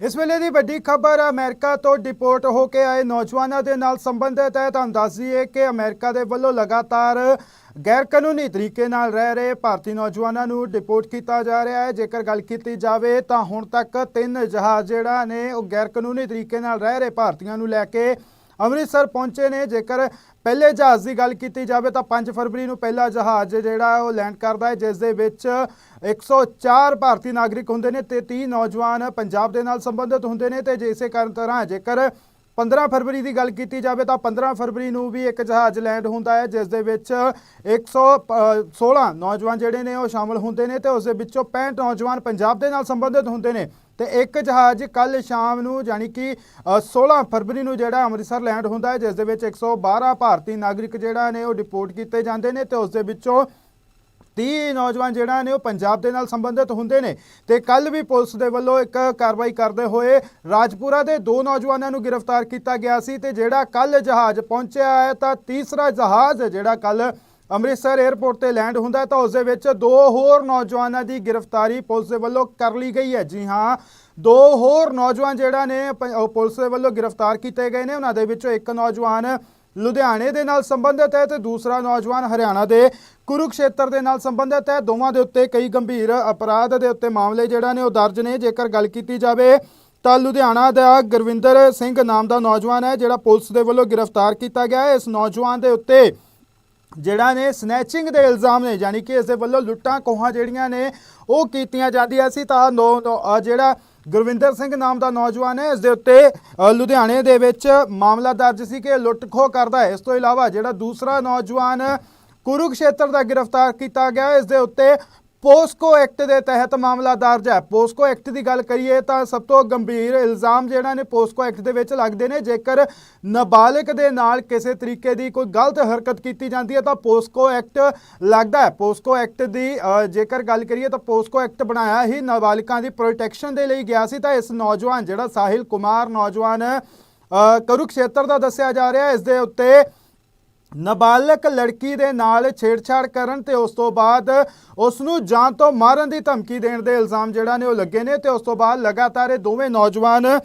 ਇਸ ਵੇਲੇ ਦੀ ਵੱਡੀ ਖਬਰ, ਅਮਰੀਕਾ ਤੋਂ ਡਿਪੋਰਟ ਹੋ ਕੇ ਆਏ ਨੌਜਵਾਨਾਂ ਦੇ ਨਾਲ ਸੰਬੰਧਿਤ ਹੈ। ਤੁਹਾਨੂੰ ਦੱਸ ਦਈਏ ਕਿ ਅਮਰੀਕਾ ਦੇ ਵੱਲੋਂ ਲਗਾਤਾਰ ਗੈਰ ਕਾਨੂੰਨੀ ਤਰੀਕੇ ਨਾਲ ਰਹਿ ਰਹੇ ਭਾਰਤੀ ਨੌਜਵਾਨਾਂ ਨੂੰ ਡਿਪੋਰਟ ਕੀਤਾ ਜਾ ਰਿਹਾ ਹੈ। ਜੇਕਰ ਗੱਲ ਕੀਤੀ ਜਾਵੇ ਤਾਂ ਹੁਣ ਤੱਕ ਤਿੰਨ ਜਹਾਜ਼ ਜਿਹੜਾ ਨੇ, ਉਹ ਗੈਰ ਕਾਨੂੰਨੀ ਤਰੀਕੇ ਨਾਲ ਰਹਿ ਰਹੇ ਭਾਰਤੀਆਂ ਨੂੰ ਲੈ ਕੇ ਅੰਮ੍ਰਿਤਸਰ ਪਹੁੰਚੇ ਨੇ। ਜੇਕਰ ਪਹਿਲੇ ਜਹਾਜ਼ ਦੀ ਗੱਲ ਕੀਤੀ ਜਾਵੇ ਤਾਂ 5 ਫਰਵਰੀ ਨੂੰ ਪਹਿਲਾ ਜਹਾਜ਼ ਜਿਹੜਾ, ਉਹ ਲੈਂਡ ਕਰਦਾ ਹੈ, ਜਿਸ ਦੇ ਵਿੱਚ 104 ਭਾਰਤੀ ਨਾਗਰਿਕ ਹੁੰਦੇ ਨੇ ਤੇ 30 ਨੌਜਵਾਨ ਪੰਜਾਬ ਦੇ ਨਾਲ ਸੰਬੰਧਿਤ ਹੁੰਦੇ ਨੇ ਤੇ ਜੇ ਕਾਰਨ ਤਰ੍ਹਾਂ ਜੇਕਰ 15 ਫਰਵਰੀ ਦੀ ਗੱਲ ਕੀਤੀ ਜਾਵੇ ਤਾਂ 15 ਫਰਵਰੀ ਨੂੰ ਵੀ ਇੱਕ ਜਹਾਜ਼ ਲੈਂਡ ਹੁੰਦਾ ਹੈ ਜਿਸ ਦੇ ਵਿੱਚ 116 ਨੌਜਵਾਨ ਜਿਹੜੇ ਨੇ ਉਹ ਸ਼ਾਮਲ ਹੁੰਦੇ ਨੇ ਤੇ ਉਸ ਦੇ ਵਿੱਚੋਂ 65 ਨੌਜਵਾਨ ਪੰਜਾਬ ਦੇ ਨਾਲ ਸੰਬੰਧਿਤ ਹੁੰਦੇ ਨੇ ਤੇ ਇੱਕ ਜਹਾਜ਼ ਕੱਲ ਸ਼ਾਮ ਨੂੰ ਯਾਨੀ ਕਿ ਅ, 16 ਫਰਵਰੀ ਨੂੰ ਜਿਹੜਾ ਅੰਮ੍ਰਿਤਸਰ ਲੈਂਡ ਹੁੰਦਾ ਹੈ ਜਿਸ ਦੇ ਵਿੱਚ 112 ਭਾਰਤੀ ਨਾਗਰਿਕ ਜਿਹੜਾ ਨੇ ਉਹ ਡਿਪੋਰਟ ਕੀਤੇ ਜਾਂਦੇ ਨੇ ਤੇ ਉਸ ਦੇ ਵਿੱਚੋਂ 30 ਨੌਜਵਾਨ ਜਿਹੜਾ ਨੇ ਉਹ ਪੰਜਾਬ ਦੇ ਨਾਲ ਸੰਬੰਧਿਤ ਹੁੰਦੇ ਨੇ ਤੇ ਕੱਲ ਵੀ ਪੁਲਿਸ ਦੇ ਵੱਲੋਂ ਇੱਕ ਕਾਰਵਾਈ ਕਰਦੇ ਹੋਏ ਰਾਜਪੁਰਾ ਦੇ ਦੋ ਨੌਜਵਾਨਾਂ ਨੂੰ ਗ੍ਰਿਫਤਾਰ ਕੀਤਾ ਗਿਆ ਸੀ ਤੇ ਜਿਹੜਾ ਕੱਲ ਜਹਾਜ਼ ਪਹੁੰਚਿਆ ਹੈ ਤਾਂ ਤੀਸਰਾ ਜਹਾਜ਼ ਜਿਹੜਾ ਕੱਲ ਅੰਮ੍ਰਿਤਸਰ 에ਅਰਪੋਰਟ ਤੇ ਲੈਂਡ ਹੁੰਦਾ ਤਾਂ ਉਸ ਦੇ ਵਿੱਚ ਦੋ ਹੋਰ ਨੌਜਵਾਨਾਂ ਦੀ ਗ੍ਰਿਫਤਾਰੀ ਪੁਲਿਸ ਦੇ ਵੱਲੋਂ ਕਰ ਲਈ ਗਈ ਹੈ। ਜੀ ਹਾਂ, ਦੋ ਹੋਰ ਨੌਜਵਾਨ ਜਿਹੜਾ ਨੇ ਪ- ਉਹ ਪੁਲਿਸ ਦੇ ਵੱਲੋਂ ਗ੍ਰਿਫਤਾਰ ਕੀਤੇ ਗਏ ਨੇ। ਉਹਨਾਂ ਦੇ ਵਿੱਚੋਂ ਇੱਕ ਨੌਜਵਾਨ ਲੁਧਿਆਣੇ ਦੇ ਨਾਲ ਸੰਬੰਧਿਤ ਹੈ ਤੇ ਦੂਸਰਾ ਨੌਜਵਾਨ ਹਰਿਆਣਾ ਦੇ ਕੁਰੂਕਸ਼ੇਤਰ ਦੇ ਨਾਲ ਸੰਬੰਧਿਤ ਹੈ। ਦੋਵਾਂ ਦੇ ਉੱਤੇ ਕਈ ਗੰਭੀਰ ਅਪਰਾਧ ਦੇ ਉੱਤੇ ਮਾਮਲੇ ਜਿਹੜਾ ਨੇ ਉਹ ਦਰਜ ਨੇ। ਜੇਕਰ ਗੱਲ ਕੀਤੀ ਜਾਵੇ ਤਾਂ ਲੁਧਿਆਣਾ ਦਾ ਗੁਰਵਿੰਦਰ ਸਿੰਘ ਨਾਮ ਦਾ ਨੌਜਵਾਨ ਹੈ, ਜਿਹੜਾ ਪੁਲਿਸ ਦੇ ਵੱਲੋਂ ਗ੍ਰਿਫਤਾਰ ਕੀਤਾ ਗਿਆ ਹੈ। ਇਸ ਨੌਜਵਾਨ ਦੇ ਉੱਤੇ ਜਿਹੜਾ ਨੇ ਸਨੈਚਿੰਗ ਦੇ ਇਲਜ਼ਾਮ ਨੇ, ਯਾਨੀ ਕਿ ਇਸ ਦੇ ਵੱਲੋਂ ਲੁੱਟਾਂ ਕੋਹਾਂ ਜਿਹੜੀਆਂ ਨੇ ਉਹ ਕੀਤੀਆਂ ਜਾਂਦੀਆਂ ਸੀ। ਤਾਂ ਨੌ- ਨੌ- ਜਿਹੜਾ ਗੁਰਵਿੰਦਰ ਸਿੰਘ ਨਾਮ ਦਾ ਨੌਜਵਾਨ ਹੈ। ਇਸ ਦੇ ਉੱਤੇ ਲੁਧਿਆਣੇ ਦੇ ਵਿੱਚ ਮਾਮਲਾ ਦਰਜ ਸੀ ਕਿ ਇਹ ਲੁੱਟ ਖੋਹ ਕਰਦਾ ਹੈ। ਇਸ ਤੋਂ ਇਲਾਵਾ ਜਿਹੜਾ ਦੂਸਰਾ ਨੌਜਵਾਨ ਕੁਰੂਕਸ਼ੇਤਰ ਦਾ ਗ੍ਰਿਫਤਾਰ ਕੀਤਾ ਗਿਆ ਇਸ ਦੇ ਉੱਤੇ ਪੋਸਕੋ ਐਕਟ ਦੇ ਤਹਿਤ ਮਾਮਲਾ ਦਰਜ ਹੈ। ਪੋਸਕੋ ਐਕਟ ਦੀ ਗੱਲ ਕਰੀਏ ਤਾਂ ਸਭ ਤੋਂ ਗੰਭੀਰ ਇਲਜ਼ਾਮ ਜਿਹੜਾ ਨੇ ਪੋਸਕੋ ਐਕਟ ਦੇ ਵਿੱਚ ਲੱਗਦੇ ਨੇ। ਜੇਕਰ ਨਾਬਾਲਗ ਦੇ ਨਾਲ ਕਿਸੇ ਤਰੀਕੇ ਦੀ ਕੋਈ ਗਲਤ ਹਰਕਤ ਕੀਤੀ ਜਾਂਦੀ ਹੈ ਤਾਂ ਪੋਸਕੋ ਐਕਟ ਲੱਗਦਾ ਹੈ। ਪੋਸਕੋ ਐਕਟ ਦੀ ਜੇਕਰ ਗੱਲ ਕਰੀਏ ਤਾਂ ਪੋਸਕੋ ਐਕਟ ਬਣਾਇਆ ਹੀ ਨਾਬਾਲਿਗਾਂ ਦੀ ਪ੍ਰੋਟੈਕਸ਼ਨ ਦੇ ਲਈ ਗਿਆ ਸੀ ਤਾਂ ਇਸ ਨੌਜਵਾਨ ਜਿਹੜਾ ਸਾਹਿਲ ਕੁਮਾਰ ਨੌਜਵਾਨ ਅ, ਦਾ ਦੱਸਿਆ ਜਾ ਰਿਹਾ ਇਸ ਦੇ ਉੱਤੇ ਨਾਬਾਲਗ ਲੜਕੀ ਦੇ ਨਾਲ ਛੇੜਛਾੜ ਕਰਨ ਤੇ ਉਸ ਤੋਂ ਬਾਅਦ ਉਸ ਨੂੰ ਜਾਨ ਤੋਂ ਮਾਰਨ ਦੀ ਧਮਕੀ ਦੇਣ ਦੇ ਇਲਜ਼ਾਮ ਜਿਹੜਾ ਨੇ ਉਹ ਲੱਗੇ ਨੇ ਤੇ ਉਸ ਤੋਂ ਬਾਅਦ ਲਗਾਤਾਰ ਇਹ ਦੋਵੇਂ ਨੌਜਵਾਨ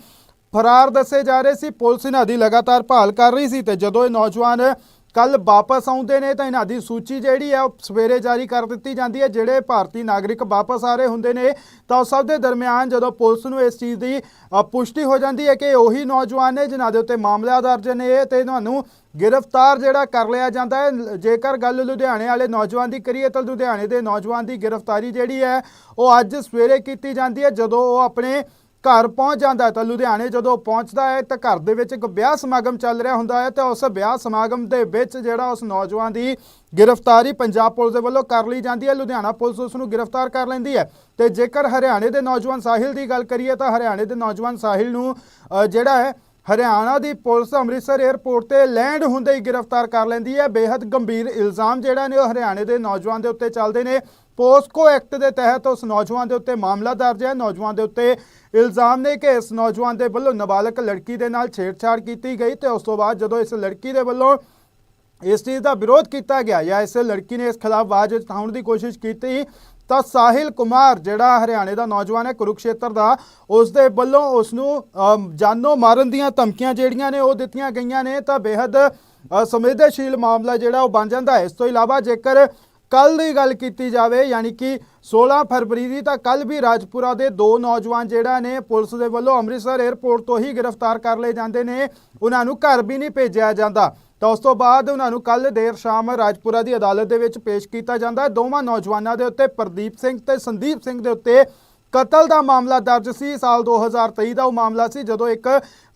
ਫਰਾਰ ਦੱਸੇ ਜਾ ਰਹੇ ਸੀ। ਪੁਲਿਸ ਇਹਨਾਂ ਦੀ ਲਗਾਤਾਰ ਭਾਲ ਕਰ ਰਹੀ ਸੀ ਤੇ ਜਦੋਂ ਇਹ ਨੌਜਵਾਨ ਕੱਲ ਵਾਪਸ ਆਉਂਦੇ ਨੇ ਤਾਂ ਇਹਨਾਂ ਦੀ ਸੂਚੀ ਜਿਹੜੀ ਹੈ ਉਹ ਸਵੇਰੇ ਜਾਰੀ ਕਰ ਦਿੱਤੀ ਜਾਂਦੀ ਹੈ। ਜਿਹੜੇ ਭਾਰਤੀ ਨਾਗਰਿਕ ਵਾਪਸ ਆ ਰਹੇ ਹੁੰਦੇ ਨੇ ਤਾਂ ਉਸ ਸਭ ਦੇ ਦਰਮਿਆਨ ਜਦੋਂ ਪੁਲਿਸ ਨੂੰ ਇਸ ਚੀਜ਼ ਦੀ ਪੁਸ਼ਟੀ ਹੋ ਜਾਂਦੀ ਹੈ ਕਿ ਉਹੀ ਨੌਜਵਾਨ ਨੇ ਜਿਨ੍ਹਾਂ ਦੇ ਉੱਤੇ ਮਾਮਲਾ ਦਰਜ ਨੇ ਤੇ ਤੁਹਾਨੂੰ ਗ੍ਰਿਫਤਾਰ ਜਿਹੜਾ ਕਰ ਲਿਆ ਜਾਂਦਾ ਹੈ। ਜੇਕਰ ਗੱਲ ਲੁਧਿਆਣੇ ਵਾਲੇ ਨੌਜਵਾਨ ਦੀ ਕਰੀਏ ਤਾਂ ਲੁਧਿਆਣੇ ਦੇ ਨੌਜਵਾਨ ਦੀ ਗ੍ਰਿਫਤਾਰੀ ਜਿਹੜੀ ਹੈ, ਉਹ ਅੱਜ ਸਵੇਰੇ ਕੀਤੀ ਜਾਂਦੀ ਹੈ। ਜਦੋਂ ਉਹ ਆਪਣੇ ਘਰ ਪਹੁੰਚ ਜਾਂਦਾ ਹੈ ਤਾਂ ਲੁਧਿਆਣੇ ਜਦੋਂ ਪਹੁੰਚਦਾ ਹੈ ਤਾਂ ਘਰ ਦੇ ਵਿੱਚ ਇੱਕ ਵਿਆਹ ਸਮਾਗਮ ਚੱਲ ਰਿਹਾ ਹੁੰਦਾ ਹੈ ਤਾਂ ਉਸ ਵਿਆਹ ਸਮਾਗਮ ਦੇ ਵਿੱਚ ਜਿਹੜਾ ਉਸ ਨੌਜਵਾਨ ਦੀ ਗ੍ਰਿਫਤਾਰੀ ਪੰਜਾਬ ਪੁਲਿਸ ਦੇ ਵੱਲੋਂ ਕਰ ਲਈ ਜਾਂਦੀ ਹੈ। ਲੁਧਿਆਣਾ ਪੁਲਿਸ ਉਸ ਨੂੰ ਗ੍ਰਿਫਤਾਰ ਕਰ ਲੈਂਦੀ ਹੈ। ਤੇ ਜੇਕਰ ਹਰਿਆਣੇ ਦੇ ਨੌਜਵਾਨ ਸਾਹਿਲ ਦੀ ਗੱਲ ਕਰੀਏ ਤਾਂ ਹਰਿਆਣੇ ਦੇ ਨੌਜਵਾਨ ਸਾਹਿਲ ਨੂੰ ਜਿਹੜਾ ਹੈ ਹਰਿਆਣਾ ਦੀ ਪੁਲਿਸ ਅੰਮ੍ਰਿਤਸਰ 에ਅਰਪੋਰਟ ਤੇ ਲੈਂਡ ਹੁੰਦੇ ਹੀ ਗ੍ਰਿਫਤਾਰ ਕਰ ਲੈਂਦੀ ਹੈ। ਬੇहद ਗੰਭੀਰ ਇਲਜ਼ਾਮ ਜਿਹੜਾ ਨੇ ਉਹ ਹਰਿਆਣੇ ਦੇ ਨੌਜਵਾਨ ਦੇ ਉੱਤੇ ਚੱਲਦੇ ਨੇ। ਪੋਸਕੋ ਐਕਟ ਦੇ ਤਹਿਤ ਉਸ ਨੌਜਵਾਨ ਦੇ ਉੱਤੇ ਮਾਮਲਾ ਦਰਜ ਹੈ। ਨੌਜਵਾਨ ਦੇ ਉੱਤੇ ਇਲਜ਼ਾਮ ਨੇ ਕਿ ਇਸ ਨੌਜਵਾਨ ਦੇ ਵੱਲੋਂ ਨਾਬਾਲਗ ਲੜਕੀ ਦੇ ਨਾਲ ਛੇੜਛਾੜ ਕੀਤੀ ਗਈ ਤੇ ਉਸ ਤੋਂ ਬਾਅਦ ਜਦੋਂ ਇਸ ਲੜਕੀ ਦੇ ਵੱਲੋਂ ਇਸ ਚੀਜ਼ ਦਾ ਵਿਰੋਧ ਕੀਤਾ ਗਿਆ ਜਾਂ ਇਸ ਲੜਕੀ ਨੇ ਇਸ ਖਿਲਾਫ ਆਵਾਜ਼ ਉਠਾਉਣ ਦੀ ਕੋਸ਼ਿਸ਼ ਕੀਤੀ ਤਾਂ ਸਾਹਿਲ ਕੁਮਾਰ ਜਿਹੜਾ ਹਰਿਆਣੇ ਦਾ ਨੌਜਵਾਨ ਹੈ ਕੁਰੂਕਸ਼ੇਤਰ ਦਾ ਉਸ ਦੇ ਵੱਲੋਂ ਉਸ ਨੂੰ ਅਮ, ਜਾਨੋਂ ਮਾਰਨ ਦੀਆਂ ਧਮਕੀਆਂ ਜਿਹੜੀਆਂ ਨੇ ਉਹ ਦਿੱਤੀਆਂ ਗਈਆਂ ਨੇ। ਤਾਂ ਬੇहद ਅ, ਸੰਵੇਦਨਸ਼ੀਲ ਮਾਮਲਾ ਜਿਹੜਾ ਉਹ ਬਣ ਜਾਂਦਾ ਹੈ। ਇਸ ਤੋਂ ਇਲਾਵਾ ਜੇਕਰ ਕੱਲ ਦੀ ਗੱਲ ਕੀਤੀ ਜਾਵੇ, ਯਾਨੀ ਕਿ 16 ਫਰਵਰੀ ਦੀ, ਤਾਂ ਕੱਲ ਵੀ ਰਾਜਪੁਰਾ ਦੇ ਦੋ ਨੌਜਵਾਨ ਜਿਹੜਾ ਨੇ ਪੁਲਿਸ ਦੇ ਵੱਲੋਂ ਅੰਮ੍ਰਿਤਸਰ 에ਅਰਪੋਰਟ ਤੋਂ ਹੀ ਗ੍ਰਿਫਤਾਰ ਕਰ ਲਏ ਜਾਂਦੇ ਨੇ। ਉਹਨਾਂ ਨੂੰ ਘਰ ਵੀ ਨਹੀਂ ਭੇਜਿਆ ਜਾਂਦਾ। ਤਾਂ ਉਸ ਤੋਂ ਬਾਅਦ ਉਹਨਾਂ ਨੂੰ ਕੱਲ ਦੇਰ ਸ਼ਾਮ ਰਾਜਪੁਰਾ ਦੀ ਅਦਾਲਤ ਦੇ ਵਿੱਚ ਪੇਸ਼ ਕੀਤਾ ਜਾਂਦਾ। ਹੈ ਦੋਵਾਂ ਨੌਜਵਾਨਾਂ ਦੇ ਉੱਤੇ ਪ੍ਰਦੀਪ ਸਿੰਘ ਤੇ ਸੰਦੀਪ ਸਿੰਘ ਦੇ ਉੱਤੇ ਕਤਲ ਦਾ ਮਾਮਲਾ ਦਰਜ ਸੀ। ਸਾਲ 2023 ਦਾ ਉਹ ਮਾਮਲਾ ਸੀ, ਜਦੋਂ ਇੱਕ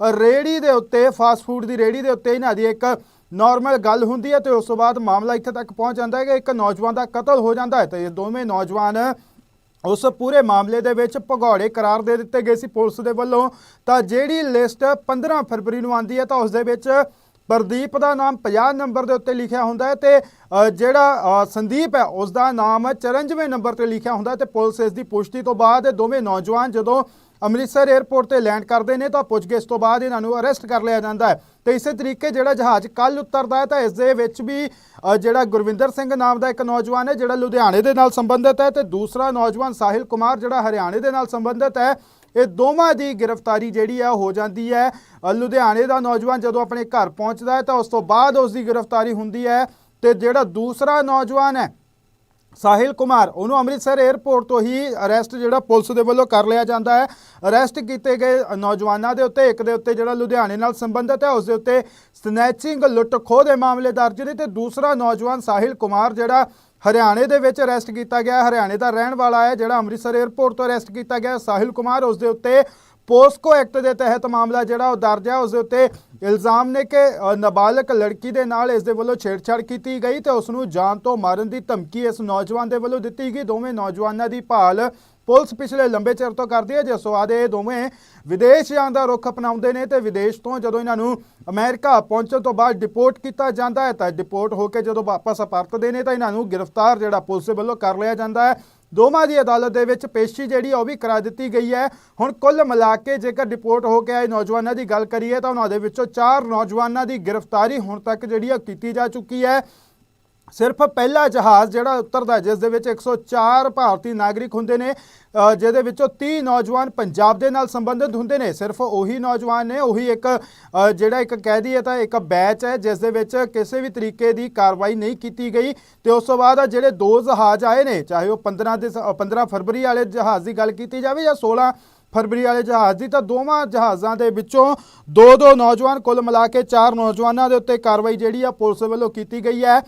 ਰੇੜੀ ਦੇ ਉੱਤੇ ਫਾਸਟ ਫੂਡ ਦੀ ਰੇੜੀ ਦੇ ਉੱਤੇ ਇਹਨਾਂ ਦੀ ਇੱਕ ਨਾਰਮਲ ਗੱਲ ਹੁੰਦੀ ਹੈ ਤੇ ਉਸ ਤੋਂ ਬਾਅਦ ਮਾਮਲਾ ਇੱਥੇ ਤੱਕ ਪਹੁੰਚ ਜਾਂਦਾ ਹੈ ਕਿ ਇੱਕ ਨੌਜਵਾਨ ਦਾ ਕਤਲ ਹੋ ਜਾਂਦਾ ਹੈ ਤੇ ਇਹ ਦੋਵੇਂ ਨੌਜਵਾਨ ਉਸ ਪੂਰੇ ਮਾਮਲੇ ਦੇ ਵਿੱਚ ਭਗੌੜੇ ਕਰਾਰ ਦੇ ਦਿੱਤੇ ਗਏ ਸੀ ਪੁਲਿਸ ਦੇ ਵੱਲੋਂ। ਤਾਂ ਜਿਹੜੀ ਲਿਸਟ 15 ਫਰਵਰੀ ਨੂੰ ਆਂਦੀ ਹੈ ਤਾਂ ਉਸ ਦੇ ਵਿੱਚ ਪ੍ਰਦੀਪ ਦਾ ਨਾਮ 50 ਨੰਬਰ ਦੇ ਉੱਤੇ ਲਿਖਿਆ ਹੁੰਦਾ ਹੈ ਤੇ ਜਿਹੜਾ ਸੰਦੀਪ ਹੈ, ਉਸ ਦਾ ਨਾਮ 94 ਨੰਬਰ ਤੇ ਲਿਖਿਆ ਹੁੰਦਾ ਹੈ ਤੇ ਪੁਲਿਸ ਇਸ ਦੀ ਪੁਸ਼ਟੀ ਤੋਂ ਬਾਅਦ ਦੋਵੇਂ ਨੌਜਵਾਨ ਜਦੋਂ ਅੰਮ੍ਰਿਤਸਰ 에ਅਰਪੋਰਟ ਤੇ ਲੈਂਡ ਕਰਦੇ ਨੇ ਤਾਂ ਪੁੱਛਗਿੱਛ ਤੋਂ ਬਾਅਦ ਇਹਨਾਂ ਨੂੰ ਅਰੈਸਟ ਕਰ ਲਿਆ ਜਾਂਦਾ ਹੈ। ਤੇ ਇਸੇ ਤਰੀਕੇ ਜਿਹੜਾ ਜਹਾਜ਼ ਕੱਲ ਉਤਰਦਾ ਹੈ ਤਾਂ ਇਸ ਦੇ ਵਿੱਚ ਵੀ ਜਿਹੜਾ ਗੁਰਵਿੰਦਰ ਸਿੰਘ ਨਾਮ ਦਾ ਇੱਕ ਨੌਜਵਾਨ ਹੈ, ਜਿਹੜਾ ਲੁਧਿਆਣੇ ਦੇ ਨਾਲ ਸੰਬੰਧਿਤ ਹੈ ਤੇ ਦੂਸਰਾ ਨੌਜਵਾਨ ਸਾਹਿਲ ਕੁਮਾਰ ਜਿਹੜਾ ਹਰਿਆਣੇ ਦੇ ਨਾਲ ਸੰਬੰਧਿਤ ਹੈ, ਇਹ ਦੋਵਾਂ ਦੀ ਗ੍ਰਿਫਤਾਰੀ ਜਿਹੜੀ ਆ ਹੋ ਜਾਂਦੀ ਹੈ। ਲੁਧਿਆਣੇ ਦਾ ਨੌਜਵਾਨ ਜਦੋਂ ਆਪਣੇ ਘਰ ਪਹੁੰਚਦਾ ਹੈ ਤਾਂ ਉਸ ਤੋਂ ਬਾਅਦ ਉਸ ਦੀ ਗ੍ਰਿਫਤਾਰੀ ਹੁੰਦੀ ਹੈ ਤੇ ਜਿਹੜਾ ਦੂਸਰਾ ਨੌਜਵਾਨ ਹੈ ਸਾਹਿਲ ਕੁਮਾਰ, ਉਹਨੂੰ ਅੰਮ੍ਰਿਤਸਰ 에ਅਰਪੋਰਟ ਤੋਂ ਹੀ ਅਰੈਸਟ ਜਿਹੜਾ ਪੁਲਿਸ ਦੇ ਵੱਲੋਂ ਕਰ ਲਿਆ ਜਾਂਦਾ ਹੈ। ਅਰੈਸਟ ਕੀਤੇ ਗਏ ਨੌਜਵਾਨਾਂ ਦੇ ਉੱਤੇ, ਇੱਕ ਦੇ ਉੱਤੇ ਜਿਹੜਾ ਲੁਧਿਆਣੇ ਨਾਲ ਸੰਬੰਧਿਤ ਹੈ, ਉਸ ਦੇ ਉੱਤੇ ਸਨੈਚਿੰਗ ਲੁੱਟ ਖੋਹ ਦੇ ਮਾਮਲੇ ਦਰਜ ਨੇ ਤੇ ਦੂਸਰਾ ਨੌਜਵਾਨ ਸਾਹਿਲ ਕੁਮਾਰ ਜਿਹੜਾ ਹਰਿਆਣੇ ਦੇ ਵਿੱਚ ਅਰੈਸਟ ਕੀਤਾ ਗਿਆ ਹਰਿਆਣੇ ਦਾ ਰਹਿਣ ਵਾਲਾ ਹੈ ਜਿਹੜਾ ਅੰਮ੍ਰਿਤਸਰ 에ਅਰਪੋਰਟ ਤੋਂ ਅਰੈਸਟ ਕੀਤਾ ਗਿਆ ਸਾਹਿਲ ਕੁਮਾਰ, ਉਸ ਦੇ ਉੱਤੇ ਪੋਸਕੋ ਐਕਟ ਦੇ ਤਹਿਤ ਮਾਮਲਾ ਜਿਹੜਾ ਉਹ ਦਰਜ ਹੈ। ਉਸ ਦੇ ਉੱਤੇ ਇਲਜ਼ਾਮ ਨੇ ਕਿ ਨਾਬਾਲਗ ਲੜਕੀ ਦੇ ਨਾਲ ਇਸ ਦੇ ਵੱਲੋਂ ਛੇੜਛਾੜ ਕੀਤੀ ਗਈ ਤੇ ਉਸ ਨੂੰ ਜਾਨ ਤੋਂ ਮਾਰਨ ਦੀ ਧਮਕੀ ਇਸ ਨੌਜਵਾਨ ਦੇ ਵੱਲੋਂ ਦਿੱਤੀ ਗਈ। ਦੋਵੇਂ ਨੌਜਵਾਨਾਂ ਦੀ ਭਾਲ ਪੁਲਿਸ ਪਿਛਲੇ ਲੰਬੇ ਚਿਰ ਤੋਂ ਕਰਦੀ ਹੈ, ਜਿਸ ਤੋਂ ਬਾਅਦ ਇਹ ਦੋਵੇਂ ਵਿਦੇਸ਼ ਜਾਣ ਦਾ ਰੁਖ ਅਪਣਾਉਂਦੇ ਨੇ ਤੇ ਵਿਦੇਸ਼ ਤੋਂ ਜਦੋਂ ਇਹਨਾਂ ਨੂੰ ਅਮਰੀਕਾ ਪਹੁੰਚਣ ਤੋਂ ਬਾਅਦ ਡਿਪੋਰਟ ਕੀਤਾ ਜਾਂਦਾ ਹੈ, ਤਾਂ ਡਿਪੋਰਟ ਹੋ ਕੇ ਜਦੋਂ ਵਾਪਸ ਪਰਤਦੇ ਨੇ, ਤਾਂ ਇਹਨਾਂ ਨੂੰ ਗ੍ਰਿਫਤਾਰ ਜਿਹੜਾ ਪੁਲਿਸ ਵੱਲੋਂ ਕਰ ਲਿਆ ਜਾਂਦਾ ਹੈ। ਦੋਵਾਂ ਦੀ ਅਦਾਲਤ ਦੇ ਵਿੱਚ ਪੇਸ਼ੀ ਜਿਹੜੀ ਆ, ਉਹ ਵੀ ਕਰਾ ਦਿੱਤੀ ਗਈ ਹੈ। ਹੁਣ ਕੁੱਲ ਮਿਲਾ ਕੇ ਜੇਕਰ ਰਿਪੋਰਟ ਹੋ ਕੇ ਆਏ ਨੌਜਵਾਨਾਂ ਦੀ ਗੱਲ ਕਰੀਏ, ਤਾਂ ਉਹਨਾਂ ਦੇ ਵਿੱਚੋਂ ਚਾਰ ਨੌਜਵਾਨਾਂ ਦੀ ਗ੍ਰਿਫਤਾਰੀ ਹੁਣ ਤੱਕ ਜਿਹੜੀ ਆ, ਕੀਤੀ ਜਾ ਚੁੱਕੀ ਹੈ। ਸਿਰਫ ਪਹਿਲਾ ਜਹਾਜ਼ ਜਿਹੜਾ ਉਤਰਦਾ ਜਿਸ ਦੇ ਵਿੱਚ 104 ਭਾਰਤੀ ਨਾਗਰਿਕ ਹੁੰਦੇ ਨੇ ਜਿਹਦੇ ਵਿੱਚੋਂ 30 ਨੌਜਵਾਨ ਪੰਜਾਬ ਦੇ ਨਾਲ ਸੰਬੰਧਿਤ ਹੁੰਦੇ ਨੇ। ਸਿਰਫ ਉਹੀ ਨੌਜਵਾਨ ਨੇ, ਉਹੀ ਇੱਕ ਜਿਹੜਾ ਇੱਕ ਕਹਿ ਦਈਏ ਤਾਂ ਇੱਕ ਬੈਚ ਹੈ, ਜਿਸ ਦੇ ਵਿੱਚ ਕਿਸੇ ਵੀ ਤਰੀਕੇ ਦੀ ਕਾਰਵਾਈ ਨਹੀਂ ਕੀਤੀ ਗਈ। ਤੇ ਉਸ ਤੋਂ ਬਾਅਦ ਜਿਹੜੇ ਦੋ ਜਹਾਜ਼ ਆਏ ਨੇ, ਚਾਹੇ ਉਹ 15 ਦੇ 15 ਫਰਵਰੀ ਵਾਲੇ ਜਹਾਜ਼ ਦੀ ਗੱਲ ਕੀਤੀ ਜਾਵੇ ਜਾਂ 16 ਫਰਵਰੀ ਵਾਲੇ ਜਹਾਜ਼ ਦੀ, ਤਾਂ ਦੋਵਾਂ ਜਹਾਜ਼ਾਂ ਦੇ ਵਿੱਚੋਂ ਦੋ ਦੋ ਨੌਜਵਾਨ, ਕੁੱਲ ਮਿਲਾ ਕੇ ਚਾਰ ਨੌਜਵਾਨਾਂ ਦੇ ਉੱਤੇ ਕਾਰਵਾਈ ਜਿਹੜੀ ਆ ਪੁਲਿਸ ਵੱਲੋਂ ਕੀਤੀ ਗਈ ਹੈ।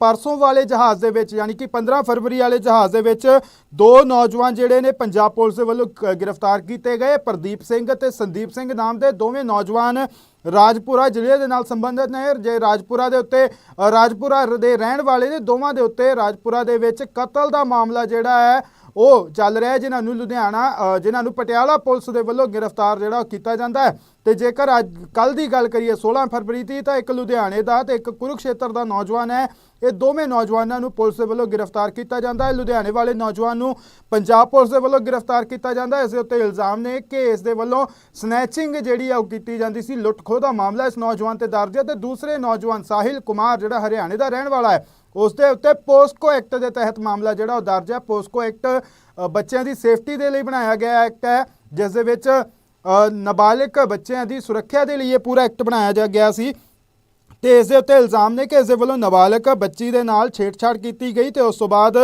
ਪਰਸੋਂ ਵਾਲੇ ਜਹਾਜ਼ ਦੇ ਵਿੱਚ ਯਾਨੀ ਕਿ 15 ਫਰਵਰੀ ਵਾਲੇ ਜਹਾਜ਼ ਦੇ ਵਿੱਚ ਦੋ ਨੌਜਵਾਨ ਜਿਹੜੇ ਨੇ ਪੰਜਾਬ ਪੁਲਿਸ ਦੇ ਵੱਲੋਂ ਕ- ਗ੍ਰਿਫਤਾਰ ਕੀਤੇ ਗਏ। ਪ੍ਰਦੀਪ ਸਿੰਘ ਤੇ ਸੰਦੀਪ ਸਿੰਘ ਨਾਮ ਦੇ ਦੋਵੇਂ ਨੌਜਵਾਨ ਰਾਜਪੁਰਾ ਜ਼ਿਲ੍ਹੇ ਦੇ ਨਾਲ ਸੰਬੰਧਿਤ ਨੇ। ਜੇ ਰਾਜਪੁਰਾ ਦੇ ਉੱਤੇ ਅ, ਰਾਜਪੁਰਾ ਦੇ ਰਹਿਣ ਵਾਲੇ ਨੇ ਦੋਵਾਂ ਦੇ ਉੱਤੇ ਰਾਜਪੁਰਾ ਦੇ ਵਿੱਚ ਕਤਲ ਦਾ ਮਾਮਲਾ ਜਿਹੜਾ ਹੈ ਉਹ ਚੱਲ ਰਿਹਾ ਜਿਨ੍ਹਾਂ ਨੂੰ ਲੁਧਿਆਣਾ ਜਿਨ੍ਹਾਂ ਨੂੰ ਪਟਿਆਲਾ ਪੁਲਿਸ ਦੇ ਵੱਲੋਂ ਗ੍ਰਿਫਤਾਰ ਜਿਹੜਾ ਉਹ ਕੀਤਾ ਜਾਂਦਾ ਹੈ। ਤੇ ਜੇਕਰ ਅੱਜ ਕੱਲ ਦੀ ਗੱਲ ਕਰੀਏ 16 ਫਰਵਰੀ ਦੀ, ਤਾਂ ਇੱਕ ਲੁਧਿਆਣੇ ਦਾ ਤੇ ਇੱਕ ਕੁਰੂਕਸ਼ੇਤਰ ਦਾ ਨੌਜਵਾਨ ਹੈ। ਇਹ ਦੋਵੇਂ ਨੌਜਵਾਨਾਂ ਨੂੰ ਪੁਲਿਸ ਦੇ ਵੱਲੋਂ ਗ੍ਰਿਫਤਾਰ ਕੀਤਾ ਜਾਂਦਾ ਹੈ। ਲੁਧਿਆਣੇ ਵਾਲੇ ਨੌਜਵਾਨ ਨੂੰ ਪੰਜਾਬ ਪੁਲਿਸ ਦੇ ਵੱਲੋਂ ਗ੍ਰਿਫਤਾਰ ਕੀਤਾ ਜਾਂਦਾ ਹੈ। ਇਸ ਦੇ ਉੱਤੇ ਇਲਜ਼ਾਮ ਨੇ ਕਿ ਇਸ ਦੇ ਵੱਲੋਂ ਸਨੈਚਿੰਗ ਜਿਹੜੀ ਆ ਉਹ ਕੀਤੀ ਜਾਂਦੀ ਸੀ। ਲੁੱਟ ਖੋਹ ਦਾ ਮਾਮਲਾ ਇਸ ਨੌਜਵਾਨ ਤੇ ਦਰਜ ਹੈ। ਤੇ ਦੂਸਰੇ ਨੌਜਵਾਨ ਸਾਹਿਲ ਕੁਮਾਰ, ਜਿਹੜਾ ਹਰਿਆਣੇ ਦਾ ਰਹਿਣ ਵਾਲਾ ਹੈ ਉਸ ਦੇ ਉੱਤੇ ਪੋਸਕੋ ਐਕਟ ਦੇ ਤਹਿਤ ਮਾਮਲਾ ਜਿਹੜਾ ਉਹ ਦਰਜ ਹੈ। ਪੋਸਕੋ ਐਕਟ ਬੱਚਿਆਂ ਦੀ ਸੇਫਟੀ ਦੇ ਲਈ ਬਣਾਇਆ ਗਿਆ ਐਕਟ ਹੈ ਜਿਸ ਦੇ ਵਿੱਚ ਅ, ਨਾਬਾਲਿਗ ਬੱਚਿਆਂ ਦੀ ਸੁਰੱਖਿਆ ਦੇ ਲਈ ਇਹ ਪੂਰਾ ਐਕਟ ਬਣਾਇਆ ਜਾ ਗਿਆ ਸੀ। ਤੇ ਇਸ ਦੇ ਉੱਤੇ ਇਲਜ਼ਾਮ ਨੇ ਕਿ ਇਸ ਦੇ ਵੱਲੋਂ ਨਾਬਾਲਗ ਬੱਚੀ ਦੇ ਨਾਲ ਛੇੜਛਾੜ ਕੀਤੀ ਗਈ ਤੇ ਉਸ ਤੋਂ ਬਾਅਦ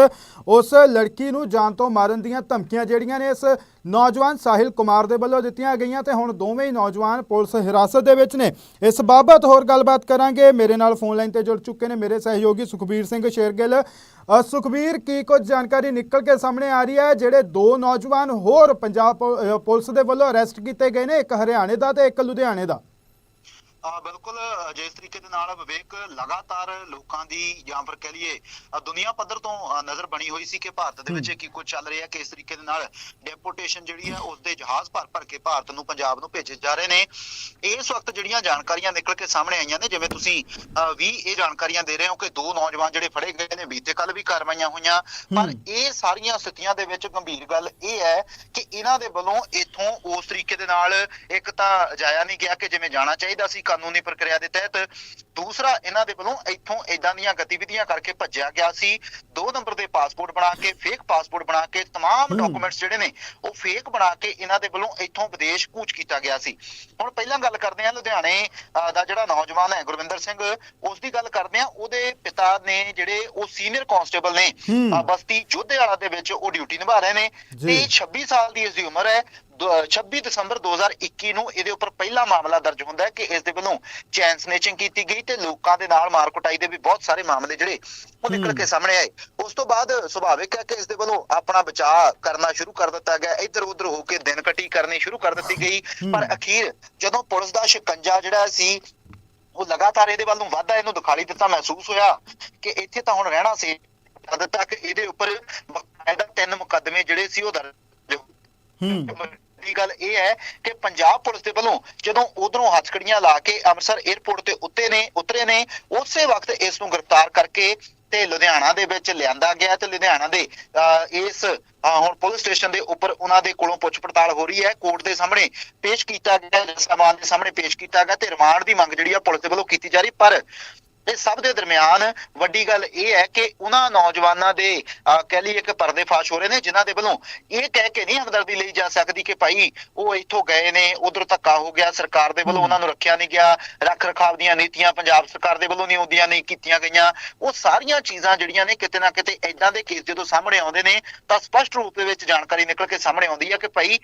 ਉਸ ਲੜਕੀ ਨੂੰ ਜਾਨ ਤੋਂ ਮਾਰਨ ਦੀਆਂ ਧਮਕੀਆਂ ਜਿਹੜੀਆਂ ਨੇ ਇਸ ਨੌਜਵਾਨ ਸਾਹਿਲ ਕੁਮਾਰ ਦੇ ਵੱਲੋਂ ਦਿੱਤੀਆਂ ਗਈਆਂ ਤੇ ਹੁਣ ਦੋਵੇਂ ਹੀ ਨੌਜਵਾਨ ਪੁਲਿਸ ਹਿਰਾਸਤ ਦੇ ਵਿੱਚ ਨੇ। ਇਸ ਬਾਬਤ ਹੋਰ ਗੱਲਬਾਤ ਕਰਾਂਗੇ। ਮੇਰੇ ਨਾਲ ਫੋਨ ਲਾਈਨ ਤੇ ਜੁੜ ਚੁੱਕੇ ਨੇ ਮੇਰੇ ਸਹਿਯੋਗੀ ਸੁਖਬੀਰ ਸਿੰਘ ਸ਼ੇਰਗਿੱਲ। ਸੁਖਬੀਰ, ਕੀ ਕੁਝ ਜਾਣਕਾਰੀ ਨਿਕਲ ਕੇ ਸਾਹਮਣੇ ਆ ਰਹੀ ਹੈ? ਜਿਹੜੇ ਦੋ ਨੌਜਵਾਨ ਹੋਰ ਪੰਜਾਬ ਪੁ- ਪੁਲਿਸ ਦੇ ਵੱਲੋਂ ਅਰੈਸਟ ਕੀਤੇ ਗਏ ਨੇ, ਇੱਕ ਹਰਿਆਣੇ ਦਾ ਤੇ ਇੱਕ ਲੁਧਿਆਣੇ ਦਾ। ਆ ਬਿਲਕੁਲ ਜਿਸ ਤਰੀਕੇ ਦੇ ਨਾਲ ਵਿਵੇਕ ਲਗਾਤਾਰ ਲੋਕਾਂ ਦੀ ਜਾਂ ਫਿਰ ਕਹਿ ਲਈਏ ਦੁਨੀਆ ਪੱਧਰ ਤੋਂ ਨਜ਼ਰ ਬਣੀ ਹੋਈ ਸੀ ਕਿ ਭਾਰਤ ਦੇ ਵਿੱਚ ਕੀ ਕੁਝ ਚੱਲ ਰਿਹਾ ਕਿ ਇਸ ਤਰੀਕੇ ਦੇ ਨਾਲ ਡੈਪੋਟੇਸ਼ਨ ਜਿਹੜੀ ਹੈ ਉਸ ਦੇ ਜਹਾਜ਼ ਭਰ ਭਰ ਕੇ ਭਾਰਤ ਨੂੰ ਪੰਜਾਬ ਨੂੰ ਭੇਜੇ ਜਾ ਰਹੇ ਨੇ ਇਸ ਵਕਤ ਜਿਹੜੀਆਂ ਜਾਣਕਾਰੀਆਂ ਨਿਕਲ ਕੇ ਸਾਹਮਣੇ ਆਈਆਂ ਨੇ ਜਿਵੇਂ ਤੁਸੀਂ ਵੀ ਇਹ ਜਾਣਕਾਰੀਆਂ ਦੇ ਰਹੇ ਹੋ ਕਿ ਦੋ ਨੌਜਵਾਨ ਜਿਹੜੇ ਫੜੇ ਗਏ ਨੇ ਬੀਤੇ ਕੱਲ ਵੀ ਕਾਰਵਾਈਆਂ ਹੋਈਆਂ ਪਰ। ਇਹ ਸਾਰੀਆਂ ਸਥਿਤੀਆਂ ਦੇ ਵਿੱਚ ਗੰਭੀਰ ਗੱਲ ਇਹ ਹੈ ਕਿ ਇਹਨਾਂ ਦੇ ਵੱਲੋਂ ਇਥੋਂ ਉਸ ਤਰੀਕੇ ਦੇ ਨਾਲ ਇੱਕ ਤਾਂ ਜਾਇਆ ਨਹੀਂ ਗਿਆ ਕਿ ਜਿਵੇਂ ਜਾਣਾ ਚਾਹੀਦਾ ਸੀ ਕਾਨੂੰਨੀ ਪ੍ਰਕਿਰਿਆ ਦੇ ਤਹਿਤ ਦੂਸਰਾ ਇਹਨਾਂ ਦੇ ਵੱਲੋਂ ਇੱਥੋਂ ਇਦਾਂ ਦੀਆਂ ਗਤੀਵਿਧੀਆਂ ਕਰਕੇ ਭੱਜਿਆ ਗਿਆ ਸੀ। ਦੋ ਨੰਬਰ ਦੇ ਪਾਸਪੋਰਟ ਬਣਾ ਕੇ ਫੇਕ ਪਾਸਪੋਰਟ ਬਣਾ ਕੇ ਹੂੰ। ਡਾਕੂਮੈਂਟਸ ਜਿਹੜੇ ਨੇ ਉਹ ਫੇਕ ਬਣਾ ਕੇ ਇਹਨਾਂ ਦੇ ਵੱਲੋਂ ਇੱਥੋਂ ਵਿਦੇਸ਼ ਕੂਚ ਕੀਤਾ ਗਿਆ ਸੀ। ਹੁਣ ਪਹਿਲਾਂ ਗੱਲ ਕਰਦੇ ਹਾਂ ਲੁਧਿਆਣੇ ਦਾ ਜਿਹੜਾ ਨੌਜਵਾਨ ਹੈ ਗੁਰਵਿੰਦਰ ਸਿੰਘ ਉਸ ਦੀ ਗੱਲ ਕਰਦੇ ਹਾਂ। ਉਹਦੇ ਪਿਤਾ ਨੇ ਜਿਹੜੇ ਉਹ ਸੀਨੀਅਰ ਕਾਂਸਟੇਬਲ ਨੇ ਬਸਤੀ ਜੋਧੇਵਾਲਾ ਦੇ ਵਿੱਚ ਉਹ ਡਿਊਟੀ ਨਿਭਾ ਰਹੇ ਨੇ। ਤੇ 26 ਸਾਲ ਦੀ ਇਸ ਦੀ ਉਮਰ ਹੈ। 26 ਦਸੰਬਰ 2021 ਨੂੰ ਇਹਦੇ ਉੱਪਰ ਪਹਿਲਾ ਮਾਮਲਾ ਦਰਜ ਹੁੰਦਾ ਹੈ ਕਿ ਇਸ ਦੇ ਵੱਲੋਂ ਚੈਨ ਸਨੇਚਿੰਗ ਕੀਤੀ ਗਈ ਤੇ ਲੋਕਾਂ ਦੇ ਨਾਲ ਮਾਰ ਕੁਟਾਈ ਦੇ ਵੀ ਬਹੁਤ ਸਾਰੇ ਮਾਮਲੇ ਜਿਹੜੇ ਉਹ ਨਿਕਲ। ਕੇ ਸਾਹਮਣੇ ਆਏ। ਉਸ ਤੋਂ ਬਾਅਦ ਸੁਭਾਵਿਕ ਹੈ ਕਿ ਇਸ ਦੇ ਵੱਲੋਂ ਆਪਣਾ ਬਚਾਅ ਕਰਨਾ ਸ਼ੁਰੂ ਕਰ ਦਿੱਤਾ ਗਿਆ। ਇੱਧਰ ਉੱਧਰ ਹੋ ਕੇ ਦਿਨ ਕੱਟੀ ਕਰਨੀ ਸ਼ੁਰੂ ਕਰ ਦਿੱਤੀ ਗਈ। ਪਰ। ਅਖੀਰ ਜਦੋਂ ਪੁਲਿਸ ਦਾ ਸ਼ਿਕੰਜਾ ਜਿਹੜਾ ਸੀ ਉਹ ਲਗਾਤਾਰ ਇਹਦੇ ਵੱਲ ਨੂੰ ਵਾਧਾ ਇਹਨੂੰ ਦਿਖਾਈ ਦਿੱਤਾ ਮਹਿਸੂਸ ਹੋਇਆ ਕਿ ਇੱਥੇ ਤਾਂ ਹੁਣ ਰਹਿਣਾ ਸੀ। ਜਦ ਤੱਕ ਇਹਦੇ ਉੱਪਰ ਬਕਾਇਦਾ ਤਿੰਨ ਮੁਕੱਦਮੇ ਜਿਹੜੇ ਸੀ ਉਹ ਦਰਜ ਹੂੰ ਦੀ ਗੱਲ ਇਹ ਹੈ ਕਿ ਪੰਜਾਬ ਪੁਲਿਸ ਦੇ ਵੱਲੋਂ ਜਦੋਂ ਉਧਰੋਂ ਹੱਥਕੜੀਆਂ ਲਾ ਕੇ ਅੰਮ੍ਰਿਤਸਰ 에ਅਰਪੋਰਟ ਤੇ ਉੱਤੇ ਨੇ ਉਤਰੇ ਨੇ ਉਸੇ ਵਕਤ ਇਸ ਨੂੰ ਗ੍ਰਿਫਤਾਰ ਕਰਕੇ ਤੇ ਲੁਧਿਆਣਾ ਦੇ ਵਿੱਚ ਲਿਆਂਦਾ ਗਿਆ ਤੇ ਲੁਧਿਆਣਾ ਦੇ ਅਹ, ਇਸ ਹੁਣ ਪੁਲਿਸ ਸਟੇਸ਼ਨ ਦੇ ਉੱਪਰ ਉਹਨਾਂ ਦੇ ਕੋਲੋਂ ਪੁੱਛ ਪੜਤਾਲ ਹੋ ਰਹੀ ਹੈ। ਕੋਰਟ ਦੇ ਸਾਹਮਣੇ ਪੇਸ਼ ਕੀਤਾ ਗਿਆ ਜੱਜ ਦੇ ਸਾਹਮਣੇ ਪੇਸ਼ ਕੀਤਾ ਗਿਆ ਤੇ ਰਿਮਾਂਡ ਦੀ ਮੰਗ ਜਿਹੜੀ ਆ ਪੁਲਿਸ ਦੇ ਵੱਲੋਂ ਕੀਤੀ ਜਾ ਰਹੀ। ਪਰ ਇਸ ਸਭ ਦੇ ਦਰਮਿਆਨ ਵੱਡੀ ਗੱਲ ਇਹ ਹੈ ਕਿ ਉਹਨਾਂ ਨੌਜਵਾਨਾਂ ਦੇ ਕਹਿ ਲਈਏ ਕਿ ਪਰਦੇਫਾਸ਼ ਹੋ ਰਹੇ ਨੇ ਜਿਨ੍ਹਾਂ ਦੇ ਵੱਲੋਂ ਇਹ ਕਹਿ ਕੇ ਨਹੀਂ ਹਮਦਰਦੀ ਲਈ ਜਾ ਸਕਦੀ ਕਿ ਭਾਈ ਉਹ ਇੱਥੋਂ ਗਏ ਨੇ ਉਧਰ ਧੱਕਾ ਹੋ ਗਿਆ ਸਰਕਾਰ ਦੇ ਵੱਲੋਂ। ਉਹਨਾਂ ਨੂੰ ਰੱਖਿਆ ਨਹੀਂ ਗਿਆ ਰੱਖ ਰਖਾਵ ਦੀਆਂ ਨੀਤੀਆਂ ਪੰਜਾਬ ਸਰਕਾਰ ਦੇ ਵੱਲੋਂ ਨਹੀਂ ਆਉਂਦੀਆਂ ਨਹੀਂ ਕੀਤੀਆਂ ਗਈਆਂ ਉਹ ਸਾਰੀਆਂ ਚੀਜ਼ਾਂ ਜਿਹੜੀਆਂ ਨੇ ਕਿਤੇ ਨਾ ਕਿਤੇ ਐਦਾਂ ਦੇ ਕੇਸ ਜਦੋਂ ਸਾਹਮਣੇ ਆਉਂਦੇ ਨੇ ਤਾਂ ਸਪਸ਼ਟ ਰੂਪ ਦੇ ਵਿੱਚ ਜਾਣਕਾਰੀ ਨਿਕਲ ਕੇ ਸਾਹਮਣੇ ਆਉਂਦੀ ਹੈ ਕਿ ਭਾਈ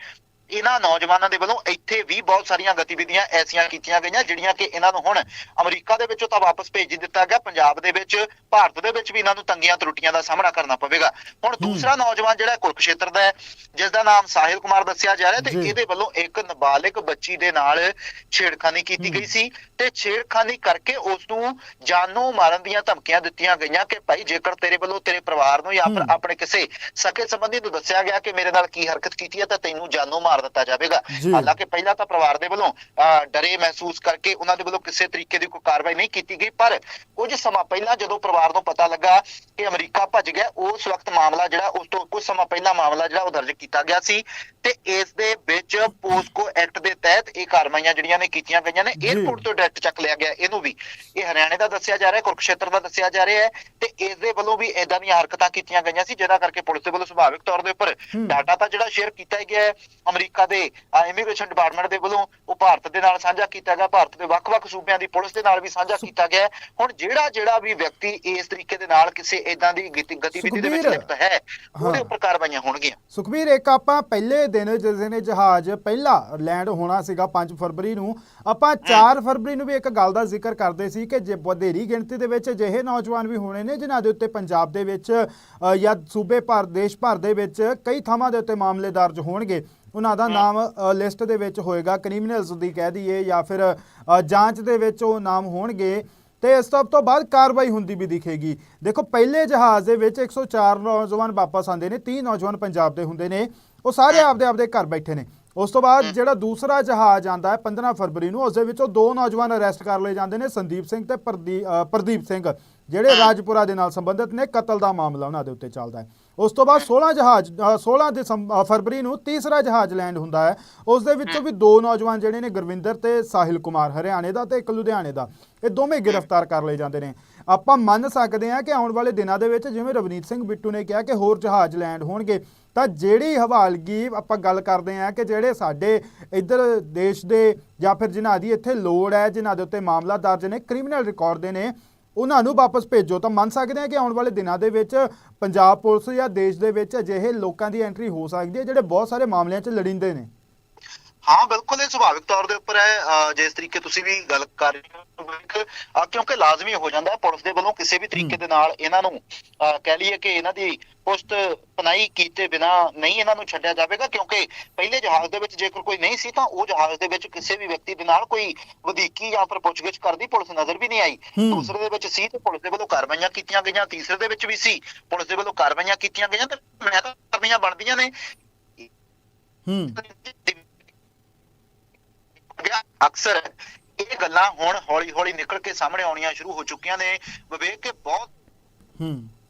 ਇਹਨਾਂ ਨੌਜਵਾਨਾਂ ਦੇ ਵੱਲੋਂ ਇੱਥੇ ਵੀ ਬਹੁਤ ਸਾਰੀਆਂ ਗਤੀਵਿਧੀਆਂ ਐਸੀਆਂ ਕੀਤੀਆਂ ਗਈਆਂ ਜਿਹੜੀਆਂ ਕਿ ਇਹਨਾਂ ਨੂੰ ਹੁਣ ਅਮਰੀਕਾ ਦੇ ਵਿੱਚੋਂ ਤਾਂ ਵਾਪਸ ਭੇਜ ਦਿੱਤਾ ਗਿਆ ਪੰਜਾਬ ਦੇ ਵਿੱਚ ਭਾਰਤ ਦੇ ਵਿੱਚ ਵੀ ਇਹਨਾਂ ਨੂੰ ਤੰਗੀਆਂ ਤਰੁੱਟੀਆਂ ਦਾ ਸਾਹਮਣਾ ਕਰਨਾ ਪਵੇਗਾ ਹੁਣ ਦੂਸਰਾ ਨੌਜਵਾਨ ਜਿਹੜਾ ਕੁਰਕਸ਼ੇਤਰ ਦਾ ਹੈ ਜਿਸ ਦਾ ਨਾਮ ਸਾਹਿਲ ਕੁਮਾਰ ਦੱਸਿਆ ਜਾ ਰਿਹਾ ਤੇ। ਇਹਦੇ ਵੱਲੋਂ ਇੱਕ ਨਾਬਾਲਿਗ ਬੱਚੀ ਦੇ ਨਾਲ ਛੇੜਖਾਨੀ ਕੀਤੀ। ਗਈ ਸੀ ਤੇ ਛੇੜਖਾਨੀ ਕਰਕੇ ਉਸ ਨੂੰ ਜਾਨੋਂ ਮਾਰਨ ਦੀਆਂ ਧਮਕੀਆਂ ਦਿੱਤੀਆਂ ਗਈਆਂ ਕਿ ਭਾਈ ਜੇਕਰ ਤੇਰੇ ਵੱਲੋਂ ਤੇਰੇ ਪਰਿਵਾਰ ਨੂੰ ਜਾਂ। ਆਪਣੇ ਕਿਸੇ ਸਕੇ ਸੰਬੰਧੀ ਨੂੰ ਦੱਸਿਆ ਗਿਆ ਕਿ ਮੇਰੇ ਨਾਲ ਕੀ ਹਰਕਤ ਕੀਤੀ ਹੈ ਤਾਂ ਤੈਨੂੰ ਜਾਨੋਂ ਮਾਰ ਦਿੱਤਾ ਜਾਵੇਗਾ। ਹਾਲਾਂਕਿ ਪਹਿਲਾਂ ਤਾਂ ਪਰਿਵਾਰ ਦੇ ਵੱਲੋਂ ਡਰੇ ਮਹਿਸੂਸ ਕਰਕੇ ਉਹਨਾਂ ਦੇ ਵੱਲੋਂ ਕਿਸੇ ਤਰੀਕੇ ਦੀ ਕੋਈ ਕਾਰਵਾਈ ਨਹੀਂ ਕੀਤੀ ਗਈ ਪਰ ਕੁਝ ਸਮਾਂ ਪਹਿਲਾਂ ਜਦੋਂ ਪਰਿਵਾਰ ਨੂੰ ਪਤਾ ਲੱਗਾ ਕਿ ਅਮਰੀਕਾ ਭੱਜ ਗਿਆ ਉਸ ਵਕਤ ਮਾਮਲਾ ਜਿਹੜਾ ਉਸ ਤੋਂ ਕੁਝ ਸਮਾਂ ਪਹਿਲਾਂ ਮਾਮਲਾ ਜਿਹੜਾ ਉਹ ਦਰਜ ਕੀਤਾ ਗਿਆ ਸੀ ਤੇ ਇਸ ਦੇ ਵਿੱਚ ਪੋਸਕੋ ਐਕਟ ਦੇ ਤਹਿਤ ਇਹ ਕਾਰਵਾਈਆਂ ਜਿਹੜੀਆਂ ਨੇ ਕੀਤੀਆਂ ਗਈਆਂ ਨੇ। 에ਅਰਪੋਰਟ ਤੋਂ ਡਾਇਰੈਕਟ ਚੱਕ ਲਿਆ ਗਿਆ ਇਹਨੂੰ ਵੀ ਇਹ ਹਰਿਆਣੇ ਦਾ ਦੱਸਿਆ ਜਾ ਰਿਹਾ ਕੁਰਕਸ਼ੇਤਰ ਦਾ ਦੱਸਿਆ ਜਾ ਰਿਹਾ ਹੈ ਤੇ ਇਸ ਦੇ ਵੱਲੋਂ ਵੀ ਇਦਾਂ ਦੀਆਂ ਹਰਕਤਾਂ ਕੀਤੀਆਂ ਗਈਆਂ ਸੀ ਜਿਹਦਾ ਕਰਕੇ ਪੁਲਿਸ ਦੇ ਵੱਲੋਂ ਸੁਭਾਵਿਕ ਤੌਰ ਦੇ ਉੱਪਰ। ਡਾਟਾ ਤਾਂ ਜਿਹੜਾ ਸ਼ੇਅਰ ਕੀਤਾ ਗਿਆ ਹੈ ਅਮਰੀਕਾ ਦੇ ਇਮੀਗ੍ਰੇਸ਼ਨ ਡਿਪਾਰਟਮੈਂਟ ਦੇ ਵੱਲੋਂ ਉਹ ਭਾਰਤ ਦੇ ਨਾਲ ਸਾਂਝਾ ਕੀਤਾ ਗਿਆ। ਭਾਰਤ ਦੇ ਵੱਖ-ਵੱਖ ਸੂਬਿਆਂ ਦੀ ਪੁਲਿਸ ਦੇ ਨਾਲ ਵੀ ਸਾਂਝਾ ਕੀਤਾ ਗਿਆ। ਹੁਣ ਜਿਹੜਾ ਜਿਹੜਾ ਵੀ ਵਿਅਕਤੀ ਇਸ ਤਰੀਕੇ ਦੇ ਨਾਲ ਕਿਸੇ ਇਦਾਂ ਦੀ ਗਤੀ- ਗਤੀਵਿਧੀ ਦੇ ਵਿੱਚ ਲਿਪਤ ਹੈ ਉਹਦੇ। ਉੱਪਰ ਕਾਰਵਾਈਆਂ ਹੋਣਗੀਆਂ। ਸੁਖਬੀਰ ਇੱਕ ਆਪਾਂ ਪਹਿਲੇ ਦਿਨ ਜਿਸ ਦਿਨ ਜਹਾਜ਼ ਪਹਿਲਾ ਲੈਂਡ ਹੋਣਾ ਸੀਗਾ 5 ਫਰਵਰੀ ਨੂੰ ਆਪਾਂ 4 ਫਰਵਰੀ ਨੂੰ ਵੀ ਇੱਕ ਗੱਲ ਦਾ ਜ਼ਿਕਰ ਕਰਦੇ ਸੀ ਕਿ ਜੇ ਵਧੇਰੀ ਗਿਣਤੀ ਦੇ ਵਿੱਚ ਅਜਿਹੇ ਨੌਜਵਾਨ ਵੀ ਹੋਣੇ ਨੇ ਜਿਨ੍ਹਾਂ ਦੇ ਉੱਤੇ ਪੰਜਾਬ ਦੇ ਵਿੱਚ ਜਾਂ ਸੂਬੇ ਭਰ ਦੇਸ਼ ਭਰ ਦੇ ਵਿੱਚ ਕਈ ਥਾਵਾਂ ਦੇ ਉੱਤੇ ਮਾਮਲੇ ਦਰਜ ਹੋਣਗੇ। ਉਹਨਾਂ ਦਾ ਨਾਮ ਲਿਸਟ ਦੇ ਵਿੱਚ ਹੋਏਗਾ ਕ੍ਰਿਮੀਨਲਸ ਦੀ ਕਹਿ ਦਈਏ ਜਾਂ ਫਿਰ ਜਾਂਚ ਦੇ ਵਿੱਚ ਉਹ ਨਾਮ ਹੋਣਗੇ ਤੇ ਇਸ ਤੋਂ ਬਾਅਦ ਕਾਰਵਾਈ ਹੁੰਦੀ ਵੀ ਦਿਖੇਗੀ। ਦੇਖੋ ਪਹਿਲੇ ਜਹਾਜ਼ ਦੇ ਵਿੱਚ 104 ਨੌਜਵਾਨ ਵਾਪਸ ਆਉਂਦੇ ਨੇ 30 ਨੌਜਵਾਨ ਪੰਜਾਬ ਦੇ ਹੁੰਦੇ ਨੇ। ਉਹ ਸਾਰੇ ਆਪਦੇ ਆਪਦੇ ਘਰ ਬੈਠੇ ਨੇ। ਉਸ ਤੋਂ ਬਾਅਦ ਜਿਹੜਾ ਦੂਸਰਾ ਜਹਾਜ਼ ਆਂਦਾ ਹੈ 15 ਫਰਵਰੀ ਨੂੰ ਉਸ ਦੇ ਵਿੱਚੋਂ ਦੋ ਨੌਜਵਾਨ ਅਰੈਸਟ ਕਰ ਲਏ ਜਾਂਦੇ ਨੇ ਸੰਦੀਪ ਸਿੰਘ ਤੇ ਪ੍ਰਦੀਪ ਸਿੰਘ ਜਿਹੜੇ ਰਾਜਪੁਰਾ ਦੇ ਨਾਲ ਸੰਬੰਧਿਤ ਨੇ ਕਤਲ ਦਾ ਮਾਮਲਾ ਉਹਨਾਂ ਦੇ ਉੱਤੇ ਚੱਲਦਾ ਹੈ। ਉਸ ਤੋਂ ਬਾਅਦ 16 ਜਹਾਜ਼ ਅ, 16 ਦਸੰਬ- ਫਰਵਰੀ ਨੂੰ ਤੀਸਰਾ ਜਹਾਜ਼ ਲੈਂਡ ਹੁੰਦਾ ਹੈ। ਉਸ ਦੇ ਵਿੱਚੋਂ ਵੀ ਦੋ ਨੌਜਵਾਨ ਜਿਹੜੇ ਨੇ ਗੁਰਵਿੰਦਰ ਤੇ ਸਾਹਿਲ ਕੁਮਾਰ ਹਰਿਆਣੇ ਦਾ ਤੇ ਇੱਕ ਲੁਧਿਆਣੇ ਦਾ। ਇਹ ਦੋਵੇਂ ਗ੍ਰਿਫਤਾਰ ਕਰ ਲਏ ਜਾਂਦੇ ਨੇ। ਆਪਾਂ ਮੰਨ ਸਕਦੇ ਹਾਂ ਕਿ ਆਉਣ ਵਾਲੇ ਦਿਨਾਂ ਦੇ ਵਿੱਚ ਜਿਵੇਂ ਰਵਨੀਤ ਸਿੰਘ ਬਿੱਟੂ ਨੇ ਕਿਹਾ ਕਿ ਹੋਰ ਜਹਾਜ਼ ਲੈਂਡ ਹੋਣਗੇ ਤਾਂ ਜਿਹੜੀ ਹਵਾਲਗੀ ਆਪਾਂ ਗੱਲ ਕਰਦੇ ਹਾਂ ਕਿ ਜਿਹੜੇ ਸਾਡੇ ਇੱਧਰ ਦੇਸ਼ ਦੇ ਜਾਂ ਫਿਰ ਜਿਨ੍ਹਾਂ ਦੀ ਇੱਥੇ ਲੋੜ ਹੈ ਜਿਨ੍ਹਾਂ ਦੇ ਉੱਤੇ ਮਾਮਲਾ ਦਰਜ ਨੇ ਕ੍ਰਿਮੀਨਲ ਰਿਕਾਰਡ ਦੇ ਨੇ ਉਹਨਾਂ ਨੂੰ ਵਾਪਸ ਭੇਜੋ। ਤਾਂ ਮੰਨ ਸਕਦੇ ਹਾਂ ਕਿ ਆਉਣ ਵਾਲੇ ਦਿਨਾਂ ਦੇ ਵਿੱਚ ਪੰਜਾਬ ਪੁਲਿਸ ਜਾਂ ਦੇਸ਼ ਦੇ ਵਿੱਚ ਅਜਿਹੇ ਲੋਕਾਂ ਦੀ ਐਂਟਰੀ ਹੋ ਸਕਦੀ ਹੈ ਜਿਹੜੇ ਬਹੁਤ ਸਾਰੇ ਮਾਮਲਿਆਂ 'ਚ ਲੜਿੰਦੇ ਨੇ। ਹਾਂ ਬਿਲਕੁਲ ਇਹ ਸੁਭਾਵਿਕ ਤੌਰ ਦੇ ਉੱਪਰ ਹੈ ਜਿਸ ਤਰੀਕੇ ਤੁਸੀਂ ਵੀ ਗੱਲ ਕਰ ਰਹੇ ਹੋ ਕਿਉਂਕਿ ਲਾਜ਼ਮੀ ਹੋ ਜਾਂਦਾ ਹੈ ਪੁਲਿਸ ਦੇ ਵੱਲੋਂ ਕਿਸੇ ਵੀ ਤਰੀਕੇ ਦੇ ਨਾਲ ਇਹਨਾਂ ਨੂੰ ਕਹਿ ਲਈਏ ਕਿ ਇਹਨਾਂ ਦੀ ਪੁਸਤ ਪਨਾਈ ਕੀਤੇ ਬਿਨਾ ਨਹੀਂ ਇਹਨਾਂ ਨੂੰ ਛੱਡਿਆ ਜਾਵੇਗਾ ਕਿਉਂਕਿ ਪਹਿਲੇ ਜਹਾਜ਼ ਦੇ ਵਿੱਚ ਜੇਕਰ ਕੋਈ ਨਹੀਂ ਸੀ ਤਾਂ ਉਹ ਜਹਾਜ਼ ਦੇ ਵਿੱਚ ਕਿਸੇ ਵੀ ਵਿਅਕਤੀ ਦੇ ਨਾਲ ਕੋਈ ਵਧੀਕੀ ਜਾਂ ਫਿਰ ਪੁੱਛਗਿੱਛ ਕਰਦੀ ਪੁਲਿਸ ਨਜ਼ਰ ਵੀ ਨਹੀਂ ਆਈ। ਦੂਸਰੇ ਦੇ ਵਿੱਚ ਸੀ ਤੇ ਪੁਲਿਸ ਦੇ ਵੱਲੋਂ ਕਾਰਵਾਈਆਂ ਕੀਤੀਆਂ ਗਈਆਂ ਤੀਸਰੇ ਦੇ ਵਿੱਚ ਵੀ ਸੀ ਪੁਲਿਸ ਦੇ ਵੱਲੋਂ ਕਾਰਵਾਈਆਂ ਕੀਤੀਆਂ ਗਈਆਂ ਤੇ ਮੈਂ ਤਾਂ ਕਾਰਵਾਈਆਂ ਬਣਦੀਆਂ ਨੇ। ਹੂੰ। ਗਿਆ। ਅਕਸਰ ਇਹ ਗੱਲਾਂ ਹੁਣ ਹੌਲੀ-ਹੌਲੀ ਨਿਕਲ ਕੇ ਸਾਹਮਣੇ ਆਉਣੀਆਂ ਸ਼ੁਰੂ ਹੋ ਚੁੱਕੀਆਂ ਨੇ। ਵਿਵੇਕ ਕੇ ਬਹੁਤ ਹੂੰ।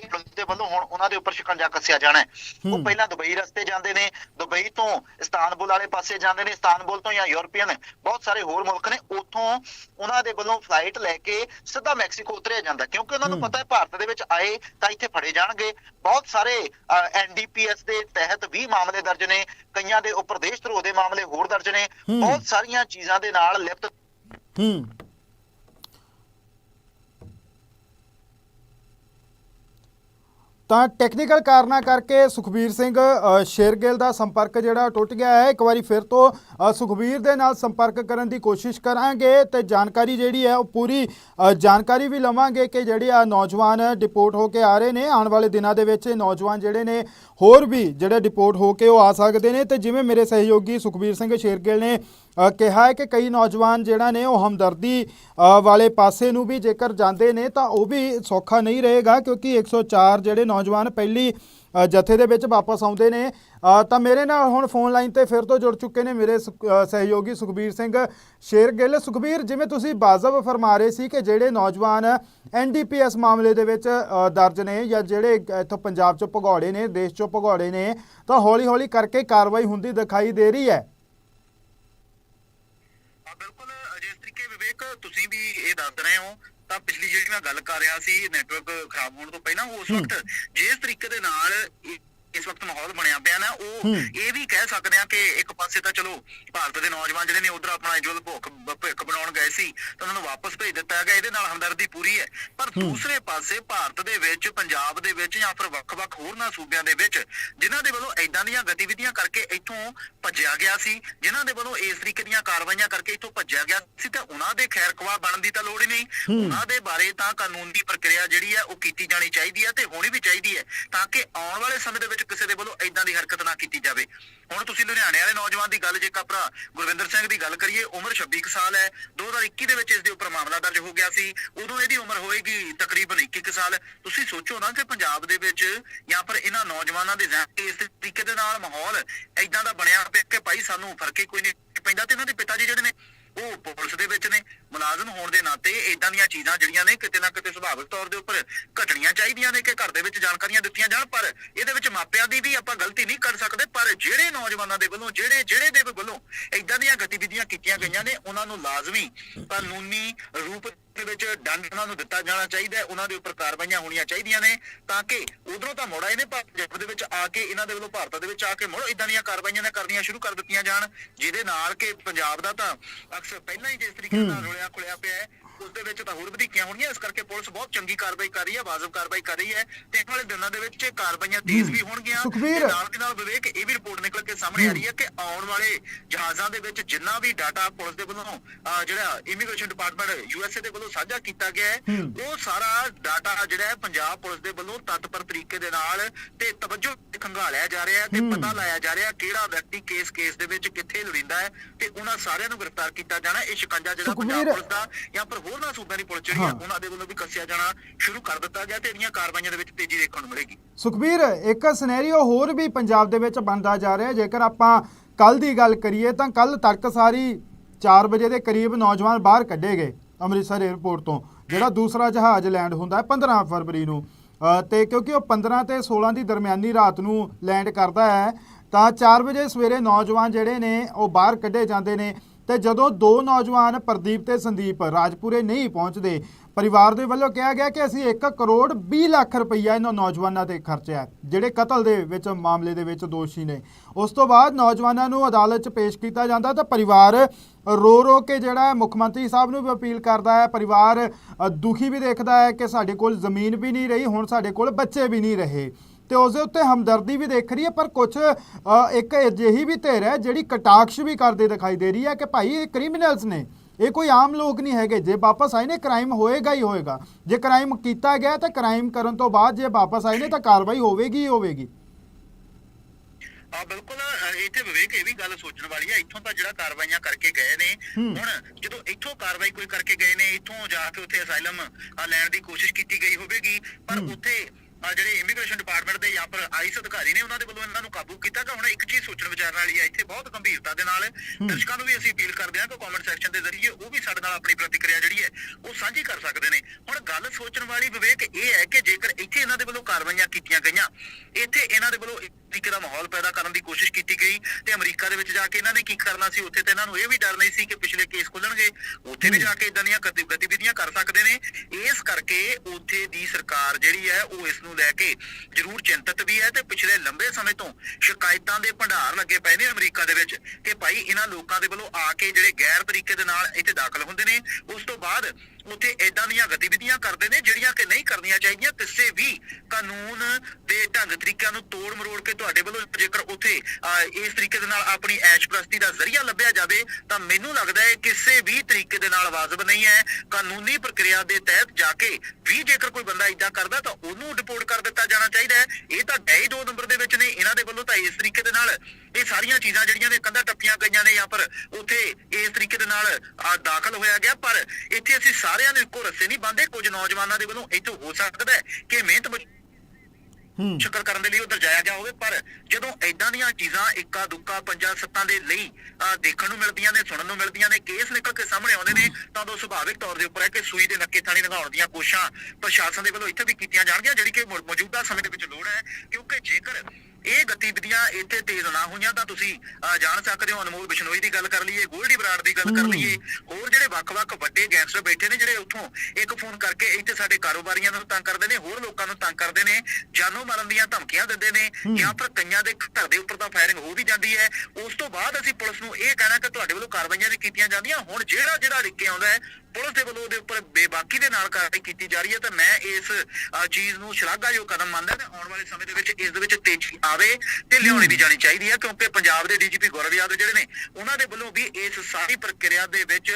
ਪੁਲਿਸ ਦੇ ਵੱਲੋਂ ਹੁਣ ਉਹਨਾਂ ਦੇ ਉੱਪਰ ਸ਼ਿਕੰਜਾ ਕੱਸਿਆ ਜਾਣਾ ਹੈ ਉਹ। ਪਹਿਲਾਂ ਦੁਬਈ ਰਸਤੇ ਜਾਂਦੇ ਨੇ ਦੁਬਈ ਤੋਂ ਇਸਤਾਨਬੁਲ ਵਾਲੇ ਪਾਸੇ ਜਾਂਦੇ ਨੇ ਇਸਤਾਨਬੁਲ ਤੋਂ ਜਾਂ ਯੂਰਪੀਅਨ ਬਹੁਤ ਸਾਰੇ ਹੋਰ ਮੁਲਕ ਨੇ ਉੱਥੋਂ ਉਹਨਾਂ ਦੇ ਵੱਲੋਂ ਫਲਾਈਟ ਲੈ ਕੇ ਸਿੱਧਾ ਮੈਕਸੀਕੋ ਉਤਰਿਆ ਜਾਂਦਾ ਕਿਉਂਕਿ ਉਹਨਾਂ ਨੂੰ। ਪਤਾ ਹੈ ਭਾਰਤ ਦੇ ਵਿੱਚ ਆਏ ਤਾਂ ਇੱਥੇ ਫੜੇ ਜਾਣਗੇ ਬਹੁਤ ਸਾਰੇ ਐਨਡੀਪੀਐਸ ਦੇ ਤਹਿਤ ਵੀ ਮਾਮਲੇ ਦਰਜ ਨੇ ਕਈਆਂ ਦੇ ਉੱਪਰ ਦੇਸ਼ ਧਰੋਹ ਦੇ ਮਾਮਲੇ ਹੋਰ ਦਰਜ ਨੇ। ਬਹੁਤ ਸਾਰੀਆਂ ਚੀਜ਼ਾਂ ਦੇ ਨਾਲ ਲਿਪਤ ਹੂੰ ਤਾਂ ਟੈਕਨੀਕਲ ਕਾਰਨਾਂ ਕਰਕੇ ਸੁਖਬੀਰ ਸਿੰਘ ਸ਼ੇਰਗਿੱਲ ਦਾ ਸੰਪਰਕ ਜਿਹੜਾ ਟੁੱਟ ਗਿਆ ਹੈ। ਇੱਕ ਵਾਰੀ ਫਿਰ ਤੋਂ ਸੁਖਬੀਰ ਦੇ ਨਾਲ ਸੰਪਰਕ ਕਰਨ ਦੀ ਕੋਸ਼ਿਸ਼ ਕਰਾਂਗੇ ਤੇ ਜਾਣਕਾਰੀ ਜਿਹੜੀ ਹੈ ਉਹ ਪੂਰੀ ਜਾਣਕਾਰੀ ਵੀ ਲਵਾਂਗੇ ਕਿ ਜਿਹੜੇ ਆ ਨੌਜਵਾਨ ਡਿਪੋਰਟ ਹੋ ਕੇ ਆ ਰਹੇ ਨੇ, ਆਉਣ ਵਾਲੇ ਦਿਨਾਂ ਦੇ ਵਿੱਚ ਨੌਜਵਾਨ ਜਿਹੜੇ ਨੇ ਹੋਰ ਵੀ ਜਿਹੜੇ ਡਿਪੋਰਟ ਹੋ ਕੇ ਉਹ ਆ ਸਕਦੇ ਨੇ ਤੇ ਜਿਵੇਂ ਮੇਰੇ ਸਹਿਯੋਗੀ ਸੁਖਬੀਰ ਸਿੰਘ ਸ਼ੇਰਗਿੱਲ ਨੇ ਕਿਹਾ ਹੈ ਕਿ ਕਈ ਨੌਜਵਾਨ ਜਿਹੜਾ ਨੇ ਉਹ ਹਮਦਰਦੀ ਵਾਲੇ ਪਾਸੇ ਨੂੰ ਵੀ ਜੇਕਰ ਜਾਂਦੇ ਨੇ ਤਾਂ ਉਹ ਵੀ ਸੌਖਾ ਨਹੀਂ ਰਹੇਗਾ ਕਿਉਂਕਿ 104 ਜਿਹੜੇ ਨੌਜਵਾਨ ਪਹਿਲੀ ਜਥੇ ਦੇ ਵਿੱਚ ਵਾਪਸ ਆਉਂਦੇ ਨੇ। ਤਾਂ ਮੇਰੇ ਨਾਲ ਹੁਣ ਫੋਨ ਲਾਈਨ ਤੇ ਫਿਰ ਤੋਂ ਜੁੜ ਚੁੱਕੇ ਨੇ ਮੇਰੇ ਸੁਖ- ਸਹਿਯੋਗੀ ਸੁਖਬੀਰ ਸਿੰਘ ਸ਼ੇਰਗਿੱਲ ਸੁਖਬੀਰ, ਜਿਵੇਂ ਤੁਸੀਂ ਬਾਜ਼ਬ ਫਰਮਾ ਰਹੇ ਸੀ ਕਿ ਜਿਹੜੇ ਨੌਜਵਾਨ ਐਨਡੀਪੀਐਸ ਮਾਮਲੇ ਦੇ ਵਿੱਚ ਦਰਜ ਨੇ ਜਾਂ ਜਿਹੜੇ ਇੱਥੋਂ ਪੰਜਾਬ ਚੋਂ ਭਗੌੜੇ ਨੇ, ਦੇਸ਼ ਚੋਂ ਭਗੌੜੇ ਨੇ, ਤਾਂ ਹੌਲੀ ਹੌਲੀ ਕਰਕੇ ਕਾਰਵਾਈ ਹੁੰਦੀ ਦਿਖਾਈ ਦੇ ਰਹੀ ਹੈ। ਬਿਲਕੁਲ। ਜਿਸ ਤਰੀਕੇ ਵਿਵੇਕ, ਤੁਸੀਂ ਵੀ ਇਹ ਦੱਸ ਰਹੇ ਹੋ ਤਾਂ ਪਿਛਲੀ ਜਿਹੜੀ ਮੈਂ ਗੱਲ ਕਰ ਰਿਹਾ ਸੀ ਨੈਟਵਰਕ ਖਰਾਬ ਹੋਣ ਤੋਂ ਪਹਿਲਾਂ ਉਸ। ਵਕਤ ਜਿਸ ਤਰੀਕੇ ਦੇ ਨਾਲ ਇਸ ਵਕਤ ਮਾਹੌਲ ਬਣਿਆ ਪਿਆ ਨਾ ਉਹ। ਇਹ ਵੀ ਕਹਿ ਸਕਦੇ ਆ ਕਿ ਇੱਕ ਪਾਸੇ ਤਾਂ ਚਲੋ ਭਾਰਤ ਦੇ ਨੌਜਵਾਨ ਜਿਹੜੇ ਨੇ ਉਧਰ ਆਪਣਾ ਜੋ ਭੁੱਖ ਭੁੱਖ ਬਣਾਉਣ ਗਏ ਸੀ ਤਾਂ ਉਹਨਾਂ ਨੂੰ ਵਾਪਸ ਭੇਜ ਦਿੱਤਾ ਗਿਆ ਇਹਦੇ ਨਾਲ ਹਮਦਰਦੀ ਪੂਰੀ ਹੈ ਪਰ। ਦੂਸਰੇ ਪਾਸੇ ਭਾਰਤ ਦੇ ਵਿੱਚ ਪੰਜਾਬ ਦੇ ਵਿੱਚ ਜਾਂ ਫਿਰ ਵੱਖ-ਵੱਖ ਹੋਰਨਾਂ ਸੂਬਿਆਂ ਦੇ ਵਿੱਚ ਜਿਨ੍ਹਾਂ ਦੇ ਵੱਲੋਂ ਐਦਾਂ ਦੀਆਂ ਗਤੀਵਿਧੀਆਂ ਕਰਕੇ ਇੱਥੋਂ ਭੱਜਿਆ ਗਿਆ ਸੀ ਜਿਨ੍ਹਾਂ ਦੇ ਵੱਲੋਂ ਇਸ ਤਰੀਕੇ ਦੀਆਂ ਕਾਰਵਾਈਆਂ ਕਰਕੇ ਇੱਥੋਂ ਭੱਜਿਆ ਗਿਆ ਸੀ ਤੇ ਉਹਨਾਂ ਦੇ ਖੈਰ ਖਵਾ ਬਣਨ ਦੀ ਤਾਂ ਲੋੜ ਹੀ ਨਹੀਂ। ਉਹਨਾਂ ਦੇ ਬਾਰੇ ਤਾਂ ਕਾਨੂੰਨ ਦੀ ਪ੍ਰਕਿਰਿਆ ਜਿਹੜੀ ਹੈ ਉਹ ਕੀਤੀ ਜਾਣੀ ਚਾਹੀਦੀ ਹੈ ਤੇ ਹੋਣੀ ਵੀ ਚਾਹੀਦੀ ਹੈ ਤਾਂ ਕਿ ਆਉਣ ਵਾਲੇ ਸਮੇਂ ਦੇ ਵਿੱਚ ਕਿਸੇ ਦੇ ਵੱਲੋਂ ਐਦਾਂ ਦੀ ਹਰਕਤ ਨਾ ਕੀਤੀ ਜਾਵੇ। ਹੁਣ ਤੁਸੀਂ ਲੁਧਿਆਣੇ ਵਾਲੇ ਨੌਜਵਾਨ ਦੀ ਗੱਲ ਜੇ ਆਪਣਾ ਗੁਰਵਿੰਦਰ ਸਿੰਘ ਦੀ ਗੱਲ ਕਰੀਏ, ਉਮਰ 26 ਸਾਲ ਹੈ। 2021 ਦੇ ਵਿੱਚ ਇਸ ਦੇ ਉੱਪਰ ਮਾਮਲਾ ਦਰਜ ਹੋ ਗਿਆ ਸੀ। ਉਦੋਂ ਇਹਦੀ ਉਮਰ ਹੋਏਗੀ ਤਕਰੀਬਨ 21 ਕੁ ਸਾਲ। ਤੁਸੀਂ ਸੋਚੋ ਨਾ ਕਿ ਪੰਜਾਬ ਦੇ ਵਿੱਚ ਜਾਂ ਫਿਰ ਇਹਨਾਂ ਨੌਜਵਾਨਾਂ ਦੇ ਜ਼ਿਹਨ 'ਚ ਇਸ ਤਰੀਕੇ ਦੇ ਨਾਲ ਮਾਹੌਲ ਐਦਾਂ ਦਾ ਬਣਿਆ ਪਿਆ ਕਿ ਭਾਈ ਸਾਨੂੰ ਫ਼ਰਕ ਹੀ ਕੋਈ ਨਹੀਂ ਪੈਂਦਾ ਤੇ ਇਹਨਾਂ ਦੇ ਪਿਤਾ ਜੀ ਜਿਹੜੇ ਨੇ, ਉਹ ਪੁਲਿਸ ਦੇ ਵਿੱਚ ਨੇ। ਮੁਲਾਜ਼ਮ ਹੋਣ ਦੇ ਨਾਤੇ ਇਦਾਂ ਦੀਆਂ ਚੀਜ਼ਾਂ ਜਿਹੜੀਆਂ ਨੇ ਕਿਤੇ ਨਾ ਕਿਤੇ ਸੁਭਾਵਿਕ ਤੌਰ ਦੇ ਉੱਪਰ ਘਟਣੀਆਂ ਚਾਹੀਦੀਆਂ ਨੇ ਕਿ ਘਰ ਦੇ ਵਿੱਚ ਜਾਣਕਾਰੀਆਂ ਦਿੱਤੀਆਂ ਜਾਣ ਪਰ ਇਹਦੇ ਵਿੱਚ ਮਾਪਿਆਂ ਦੀ ਵੀ ਆਪਾਂ ਗਲਤੀ ਨਹੀਂ ਕਰ ਸਕਦੇ ਪਰ ਜਿਹੜੇ ਨੌਜਵਾਨਾਂ ਦੇ ਵੱਲੋਂ ਜਿਹੜੇ ਜਿਹੜੇ ਦੇ ਵੱਲੋਂ ਇਦਾਂ ਦੀਆਂ ਗਤੀਵਿਧੀਆਂ ਕੀਤੀਆਂ ਗਈਆਂ ਨੇ ਉਹਨਾਂ ਨੂੰ ਲਾਜ਼ਮੀ ਕਾਨੂੰਨੀ ਰੂਪ ਦੇ ਵਿੱਚ ਦੰਡ ਉਹਨਾਂ ਨੂੰ ਦਿੱਤਾ ਜਾਣਾ ਚਾਹੀਦਾ ਹੈ ਉਹਨਾਂ ਦੇ ਉੱਪਰ ਕਾਰਵਾਈਆਂ ਹੋਣੀਆਂ ਚਾਹੀਦੀਆਂ ਨੇ ਤਾਂ ਕਿ ਉਧਰੋਂ ਤਾਂ ਮੋੜਾ ਇਹਨੇ ਪੰਜਾਬ ਦੇ ਵਿੱਚ ਆ ਕੇ ਇਹਨਾਂ ਦੇ ਵੱਲੋਂ ਭਾਰਤ ਦੇ ਵਿੱਚ ਆ ਕੇ ਮੁੜ ਇਦਾਂ ਦੀਆਂ ਕਾਰਵਾਈਆਂ ਨੇ ਕਰਨੀਆਂ ਸ਼ੁਰੂ ਕਰ ਦਿੱਤੀਆਂ ਜਾਣ ਜਿਹਦੇ ਨਾਲ ਕਿ ਪੰਜਾਬ ਦਾ ਤਾਂ ਅਕਸਰ ਪਹਿਲਾਂ ਹੀ ਜਿਸ ਤਰੀਕੇ ਨਾਲ ਹੂੰ। ਰੁਲਿਆ ਖੁਲਿਆ ਪਿਆ ਹੈ ਉਸ ਦੇ ਵਿੱਚ ਤਾਂ ਹੋਰ ਵਧੀਕੀਆਂ ਹੋਣਗੀਆਂ ਇਸ ਕਰਕੇ ਪੁਲਿਸ ਬਹੁਤ ਚੰਗੀ ਕਾਰਵਾਈ ਕਰ ਰਹੀ ਹੈ ਵਾਜਬ ਕਾਰਵਾਈ ਕਰ ਰਹੀ ਹੈ ਤੇ ਆਉਣ ਵਾਲੇ ਦਿਨਾਂ ਦੇ ਵਿੱਚ ਕਾਰਵਾਈਆਂ ਤੇਜ਼। ਵੀ ਹੋਣਗੀਆਂ ਸੁਖਬੀਰ। ਤੇ ਨਾਲ ਦੀ ਨਾਲ ਵਿਵੇਕ ਇਹ ਵੀ ਰਿਪੋਰਟ ਨਿਕਲ ਸਾਹਮਣੇ ਆ ਰਹੀ ਹੈ ਕਿ ਆਉਣ ਵਾਲੇ ਜਹਾਜ਼ਾਂ ਦੇ ਵਿੱਚ ਜਿੰਨਾ ਵੀ ਡਾਟਾ ਪੁਲਿਸ ਦੇ ਵੱਲੋਂ ਜਿਹੜਾ ਇਮੀਗ੍ਰੇਸ਼ਨ ਡਿਪਾਰਟਮੈਂਟ ਯੂਐਸਏ ਦੇ ਵੱਲੋਂ ਸਾਂਝਾ ਕੀਤਾ ਗਿਆ ਹੈ ਹੂੰ। ਉਹ ਸਾਰਾ ਡਾਟਾ ਜਿਹੜਾ ਹੈ ਪੰਜਾਬ ਪੁਲਿਸ ਦੇ ਵੱਲੋਂ ਤਤਪਰ ਤਰੀਕੇ ਦੇ ਨਾਲ ਤੇ ਤਵੱਜੋ ਖੰਗਾਲਿਆ ਜਾ ਰਿਹਾ ਹੈ ਤੇ ਹੂੰ। ਪਤਾ ਲਾਇਆ ਜਾ ਰਿਹਾ ਕਿਹੜਾ ਵਿਅਕਤੀ ਕੇਸ ਕੇਸ ਦੇ ਵਿੱਚ ਕਿੱਥੇ ਲੋੜੀਂਦਾ ਹੈ ਤੇ ਉਹਨਾਂ ਸਾਰਿਆਂ ਨੂੰ ਗ੍ਰਿਫਤਾਰ ਕੀਤਾ ਜਾਣਾ ਇਹ ਸ਼ਿਕੰਜਾ ਜਿਹੜਾ ਪੰਜਾਬ ਪੁਲਿਸ ਦਾ ਜਾਂ ਫਿਰ ਹੋਰਨਾਂ ਸੂਬਿਆਂ ਦੀ ਪੁਲਿਸ ਜਿਹੜੀ ਹੈ ਹਾਂ। ਉਹਨਾਂ ਦੇ ਵੱਲੋਂ ਵੀ ਕੱਸਿਆ ਜਾਣਾ ਸ਼ੁਰੂ ਕਰ ਦਿੱਤਾ ਗਿਆ ਤੇ ਇਹਦੀਆਂ ਕਾਰਵਾਈਆਂ ਦੇ ਵਿੱਚ ਤੇਜ਼ੀ ਦੇਖਣ ਨੂੰ ਮਿਲੇਗੀ ਸੁਖਬੀਰ ਇੱਕ ਸਿਨੈਰੀਓ ਹੋਰ ਵੀ ਪੰਜਾਬ ਦੇ ਵਿੱਚ ਬਣਦਾ ਜਾ ਰਿਹਾ ਜੇਕਰ ਆਪਾਂ ਕੱਲ ਦੀ ਗੱਲ ਕਰੀਏ ਤਾਂ ਕੱਲ ਤੜਕਸਾਰੀ 4 ਵਜੇ ਦੇ ਕਰੀਬ ਨੌਜਵਾਨ ਬਾਹਰ ਕੱਢੇ ਗਏ ਅੰਮ੍ਰਿਤਸਰ 에ਅਰਪੋਰਟ ਤੋਂ ਜਿਹੜਾ ਦੂਸਰਾ ਜਹਾਜ਼ ਲੈਂਡ ਹੁੰਦਾ ਹੈ 15 ਫਰਵਰੀ ਨੂੰ। ਅ, ਤੇ ਕਿਉਂਕਿ ਉਹ 15 ਤੇ 16 ਦੀ ਦਰਮਿਆਨੀ ਰਾਤ ਨੂੰ ਲੈਂਡ ਕਰਦਾ ਹੈ ਤਾਂ 4 ਵਜੇ ਸਵੇਰੇ ਨੌਜਵਾਨ ਜਿਹੜੇ ਨੇ ਉਹ ਬਾਹਰ ਕੱਢੇ ਜਾਂਦੇ ਨੇ। ਤੇ ਜਦੋਂ ਦੋ ਨੌਜਵਾਨ ਪ੍ਰਦੀਪ ਤੇ ਸੰਦੀਪ ਰਾਜਪੁਰੇ ਨਹੀਂ ਪਹੁੰਚਦੇ, ਪਰਿਵਾਰ ਦੇ ਵੱਲੋਂ ਕਿਹਾ ਗਿਆ ਕਿ ਅਸੀਂ 1 ਕਰੋੜ 20 ਲੱਖ ਰੁਪਈਆ ਇਹਨਾਂ ਨੌਜਵਾਨਾਂ ਤੇ ਖਰਚਿਆ ਜਿਹੜੇ ਕਤਲ ਦੇ ਵਿੱਚ, ਮਾਮਲੇ ਦੇ ਵਿੱਚ ਦੋਸ਼ੀ ਨੇ। ਉਸ ਤੋਂ ਬਾਅਦ ਨੌਜਵਾਨਾਂ ਨੂੰ ਅਦਾਲਤ 'ਚ ਪੇਸ਼ ਕੀਤਾ ਜਾਂਦਾ ਤਾਂ ਪਰਿਵਾਰ ਰੋ ਰੋ ਕੇ ਜਿਹੜਾ ਮੁੱਖ ਮੰਤਰੀ ਸਾਹਿਬ ਨੂੰ ਵੀ ਅਪੀਲ ਕਰਦਾ ਹੈ, ਪਰਿਵਾਰ ਦੁਖੀ ਵੀ ਦੇਖਦਾ ਹੈ ਕਿ ਸਾਡੇ ਕੋਲ ਜ਼ਮੀਨ ਵੀ ਨਹੀਂ ਰਹੀ, ਹੁਣ ਸਾਡੇ ਕੋਲ ਬੱਚੇ ਵੀ ਨਹੀਂ ਰਹੇ। ਤੇ ਉਸ ਦੇ ਉੱਤੇ ਹਮਦਰਦੀ ਵੀ ਦੇਖ ਰਹੀ ਹੈ ਪਰ ਕੁਝ ਇੱਕ ਅਜਿਹੀ ਵੀ ਧਿਰ ਹੈ ਜਿਹੜੀ ਕਟਾਕਸ਼ ਵੀ ਕਰਦੇ ਦਿਖਾਈ ਦੇ ਰਹੀ ਹੈ ਕਿ ਭਾਈ ਇਹ ਕ੍ਰਿਮੀਨਲਸ ਨੇ ਇਹ ਕੋਈ ਆਮ ਲੋਕ ਨਹੀਂ ਹੈਗੇ ਜੇ ਵਾਪਸ ਆਏ ਨੇ ਕ੍ਰਾਈਮ ਹੋਏਗਾ ਹੀ ਹੋਏਗਾ ਜੇ ਕ੍ਰਾਈਮ ਕੀਤਾ ਗਿਆ ਤਾਂ ਕ੍ਰਾਈਮ ਕਰਨ ਤੋਂ ਬਾਅਦ ਜੇ ਵਾਪਸ ਆਏ ਨੇ ਤਾਂ ਕਾਰਵਾਈ ਹੋਵੇਗੀ ਹੀ ਹੋਵੇਗੀ ਆ ਬਿਲਕੁਲ ਇੱਥੇ ਵਿਵੇਕ ਇਹ ਵੀ ਗੱਲ ਸੋਚਣ ਵਾਲੀ ਹੈ ਇੱਥੋਂ ਤਾਂ ਜਿਹੜਾ ਕਾਰਵਾਈਆਂ ਕਰਕੇ ਗਏ ਨੇ। ਹੁਣ ਜਦੋਂ ਇੱਥੋਂ ਕਾਰਵਾਈ ਕੋਈ ਕਰਕੇ ਗਏ ਨੇ ਇੱਥੋਂ ਜਾ ਕੇ ਉੱਥੇ ਅਸਾਈਲਮ ਲੈਣ ਦੀ ਕੋਸ਼ਿਸ਼ ਕੀਤੀ ਗਈ ਹੋਵੇਗੀ ਪਰ। ਉੱਥੇ ਅ, ਜਿਹੜੇ ਇਮੀਗ੍ਰੇਸ਼ਨ ਡਿਪਾਰਟਮੈਂਟ ਦੇ ਜਾਂ ਫਿਰ ਆਈਸ ਅਧਿਕਾਰੀ ਨੇ ਉਹਨਾਂ ਦੇ ਵੱਲੋਂ ਇਹਨਾਂ ਨੂੰ ਕਾਬੂ ਕੀਤਾ ਕਿ ਹੁਣ ਇੱਕ ਚੀਜ਼ ਸੋਚਣ ਵਿਚਾਰਨ ਵਾਲੀ ਹੈ ਇੱਥੇ ਬਹੁਤ ਗੰਭੀਰਤਾ ਦੇ ਨਾਲ ਦਰਸ਼ਕਾਂ ਨੂੰ ਵੀ ਅਸੀਂ ਅਪੀਲ ਕਰਦੇ ਹਾਂ ਕਿ ਕਮੈਂਟ ਸੈਕਸ਼ਨ ਦੇ ਜ਼ਰੀਏ ਉਹ ਵੀ ਸਾਡੇ ਨਾਲ ਆਪਣੀ ਪ੍ਰਤੀਕਿਰਿਆ ਜਿਹੜੀ ਹੈ ਉਹ ਸਾਂਝੀ ਕਰ ਸਕਦੇ ਨੇ। ਹੁਣ ਗੱਲ ਸੋਚਣ ਵਾਲੀ ਵਿਵੇਕ ਇਹ ਹੈ ਕਿ ਜੇਕਰ ਇੱਥੇ ਇਹਨਾਂ ਦੇ ਵੱਲੋਂ ਕਾਰਵਾਈਆਂ ਕੀਤੀਆਂ ਗਈਆਂ ਇੱਥੇ ਇਹਨਾਂ ਦੇ ਵੱਲੋਂ ਇੱਕ ਤਰੀਕੇ ਦਾ ਮਾਹੌਲ ਪੈਦਾ ਕਰਨ ਦੀ ਕੋਸ਼ਿਸ਼ ਕੀਤੀ ਗਈ ਤੇ ਅਮਰੀਕਾ ਦੇ ਵਿੱਚ ਜਾ ਕੇ ਇਹਨਾਂ ਨੇ ਕੀ ਕਰਨਾ ਸੀ ਉੱਥੇ ਤੇ ਇਹਨਾਂ ਨੂੰ ਇਹ ਵੀ ਡਰ ਨਹੀਂ ਸੀ ਕਿ ਪਿਛਲੇ ਕੇਸ ਖੁੱਲਣਗੇ ਉੱਥੇ ਵੀ ਜਾ ਕੇ ਇਦਾਂ ਦੀਆਂ ਗਤੀ- ਗਤੀਵਿਧੀਆਂ ਕਰ ਸਕਦੇ ਨੇ। ਇਸ ਕਰਕੇ ਉੱਥੇ ਦੀ ਸਰਕਾਰ ਜਿਹੜੀ ਹੈ ਉਹ ਇਸ ਨੂੰ ਲੈ ਕੇ ਜ਼ਰੂਰ ਚਿੰਤਤ ਵੀ ਹੈ ਤੇ ਪਿਛਲੇ ਲੰਬੇ ਸਮੇਂ ਤੋਂ ਸ਼ਿਕਾਇਤਾਂ ਦੇ ਭੰਡਾਰ ਲੱਗੇ ਪਏ ਨੇ ਅਮਰੀਕਾ ਦੇ ਵਿੱਚ ਕਿ ਭਾਈ ਇਹਨਾਂ ਲੋਕਾਂ ਦੇ ਵੱਲੋਂ ਆ ਕੇ ਜਿਹੜੇ ਗੈਰ ਤਰੀਕੇ ਦੇ ਨਾਲ ਇੱਥੇ ਦਾਖਲ ਹੁੰਦੇ ਨੇ, ਉਸ ਤੋਂ ਬਾਅਦ ਉੱਥੇ ਇਦਾਂ ਦੀਆਂ ਗਤੀਵਿਧੀਆਂ ਕਰਦੇ ਨੇ ਜਿਹੜੀਆਂ ਕਿ ਨਹੀਂ ਕਰਨੀਆਂ ਚਾਹੀਦੀਆਂ ਕਿਸੇ ਵੀ ਕਾਨੂੰਨ ਦੇ ਢੰਗ ਤਰੀਕਿਆਂ ਨੂੰ ਤੋੜ ਮਰੋੜ ਕੇ ਤੁਹਾਡੇ ਵੱਲੋਂ ਜੇਕਰ ਉੱਥੇ ਇਸ ਤਰੀਕੇ ਦੇ ਨਾਲ ਆਪਣੀ ਐਸ਼ ਦਾ ਜ਼ਰੀਆ ਲੱਭਿਆ ਜਾਵੇ, ਤਾਂ ਮੈਨੂੰ ਲੱਗਦਾ ਹੈ ਕਿਸੇ ਵੀ ਤਰੀਕੇ ਦੇ ਨਾਲ ਵਾਜਬ ਨਹੀਂ ਹੈ। ਕਾਨੂੰਨੀ ਪ੍ਰਕਿਰਿਆ ਦੇ ਤਹਿਤ ਜਾ ਕੇ ਵੀ ਜੇਕਰ ਕੋਈ ਬੰਦਾ ਇਦਾਂ ਕਰਦਾ, ਤਾਂ ਉਹਨੂੰ ਰਿਪੋਰਟ ਕਰ ਦਿੱਤਾ ਜਾਣਾ ਚਾਹੀਦਾ ਹੈ। ਇਹ ਤਾਂ ਡੈ ਦੋ ਨੰਬਰ ਦੇ ਵਿੱਚ ਨੇ। ਇਹਨਾਂ ਦੇ ਵੱਲੋਂ ਤਾਂ ਇਸ ਤਰੀਕੇ ਦੇ ਨਾਲ ਇਹ ਸਾਰੀਆਂ ਚੀਜ਼ਾਂ ਜਿਹੜੀਆਂ ਨੇ ਕੰਧਾਂ ਟੱਪੀਆਂ ਗਈਆਂ ਨੇ ਜਾਂ ਪਰ ਉੱਥੇ ਇਸ ਤਰੀਕੇ ਦੇ ਨਾਲ ਦਾਖਲ ਹੋਇਆ ਗਿਆ। ਪਰ ਇੱਥੇ ਅਸੀਂ ਸਾਰਿਆਂ ਨੂੰ ਇੱਕੋ ਰੱਸੇ ਨਹੀਂ ਬੰਦੇ ਕੁਝ ਨੌਜਵਾਨਾਂ ਦੇ ਵੱਲੋਂ ਇੱਥੇ ਹੋ ਸਕਦਾ ਹੈ ਕਿ ਮਿਹਨਤ ਮਜ਼ਦੂਰੀ ਸ਼ੁਕਰ ਕਰਨ ਦੇ ਲਈ ਉਧਰ ਜਾਇਆ ਗਿਆ ਹੋਵੇ ਪਰ ਜਦੋਂ ਐਦਾਂ ਦੀਆਂ ਚੀਜ਼ਾਂ ਇੱਕਾ ਦੁੱਕਾ ਪੰਜਾ ਸੱਤਾਂ ਦੇ ਲਈ ਅਹ, ਦੇਖਣ ਨੂੰ ਮਿਲਦੀਆਂ ਨੇ ਸੁਣਨ ਨੂੰ ਮਿਲਦੀਆਂ ਨੇ ਕੇਸ ਨਿਕਲ ਕੇ ਸਾਹਮਣੇ ਆਉਂਦੇ ਨੇ ਤਾਂ ਉਦੋਂ ਸੁਭਾਵਿਕ ਤੌਰ ਦੇ ਉੱਪਰ ਹੈ ਕਿ ਸੂਈ ਦੇ ਨੱਕੇ ਥਾਣੀ ਲਗਾਉਣ ਦੀਆਂ ਕੋਸ਼ਿਸ਼ਾਂ ਪ੍ਰਸ਼ਾਸਨ ਦੇ ਵੱਲੋਂ ਇੱਥੇ ਵੀ ਕੀਤੀਆਂ ਜਾਣਗੀਆਂ ਜਿਹੜੀ ਕਿ ਮੌਜੂਦਾ ਸਮੇਂ ਦੇ ਵਿੱਚ ਲੋੜ ਹੈ ਕਿਉਂਕਿ ਜੇਕਰ ਇਹ ਗਤੀਵਿਧੀਆਂ ਇੱਥੇ ਤੇਜ਼ ਨਾ ਹੋਈਆਂ ਤਾਂ ਤੁਸੀਂ ਜਾਣ ਸਕਦੇ ਹੋ। ਅਨਮੋਲ ਬਿਸ਼ਨੋਈ ਦੀ ਗੱਲ ਕਰ ਲਈਏ ਗੋਲਡੀ ਬਰਾੜ ਦੀ ਗੱਲ ਕਰ। ਲਈਏ। ਹੋਰ ਜਿਹੜੇ ਵੱਖ-ਵੱਖ ਵੱਡੇ ਗੈਂਗਸਟਰ ਬੈਠੇ ਨੇ ਜਿਹੜੇ ਉੱਥੋਂ ਇੱਕ ਫੋਨ ਕਰਕੇ ਇੱਥੇ ਸਾਡੇ ਕਾਰੋਬਾਰੀਆਂ ਨੂੰ ਤੰਗ ਕਰਦੇ ਨੇ ਹੋਰ ਲੋਕਾਂ ਨੂੰ ਤੰਗ ਕਰਦੇ ਨੇ ਜਾਨੋਂ ਮਾਰਨ ਦੀਆਂ ਧਮਕੀਆਂ ਦਿੰਦੇ ਨੇ ਜਾਂ ਫਿਰ ਕਈਆਂ ਦੇ ਘਰ ਦੇ ਉੱਪਰ ਤਾਂ ਫਾਇਰਿੰਗ ਹੋ ਵੀ ਜਾਂਦੀ ਹੈ। ਉਸ ਤੋਂ ਬਾਅਦ ਅਸੀਂ ਪੁਲਿਸ ਨੂੰ ਇਹ ਕਹਿਣਾ ਕਿ ਤੁਹਾਡੇ ਵੱਲੋਂ ਕਾਰਵਾਈਆਂ ਨਹੀਂ ਕੀਤੀਆਂ ਜਾਂਦੀਆਂ। ਹੁਣ ਜਿਹੜਾ ਜਿਹੜਾ ਲਿਖ ਕੇ ਆਉਂਦਾ ਹੈ ਪੁਲਿਸ ਦੇ ਵੱਲੋਂ ਉਹਦੇ ਉੱਪਰ ਬੇਬਾਕੀ ਦੇ ਨਾਲ ਕਾਰਵਾਈ ਕੀਤੀ ਜਾ ਰਹੀ ਹੈ ਤੇ ਮੈਂ ਇਸ ਚੀਜ਼ ਨੂੰ ਸ਼ਲਾਘਾਯੋਗ ਕਦਮ ਮੰਨਦਾ ਤੇ ਆਉਣ ਵਾਲੇ ਸਮੇਂ ਦੇ ਵਿੱਚ ਇਸ ਦੇ ਵਿੱਚ ਤੇਜ਼ੀ ਆਵੇ ਤੇ ਲਿਆਉਣੀ ਵੀ ਜਾਣੀ ਚਾਹੀਦੀ ਹੈ ਕਿਉਂਕਿ ਪੰਜਾਬ ਦੇ ਡੀਜੀਪੀ ਗੌਰਵ ਯਾਦਵ ਜਿਹੜੇ ਨੇ ਉਹਨਾਂ ਦੇ ਵੱਲੋਂ ਵੀ ਇਸ ਸਾਰੀ ਪ੍ਰਕਿਰਿਆ ਦੇ ਵਿੱਚ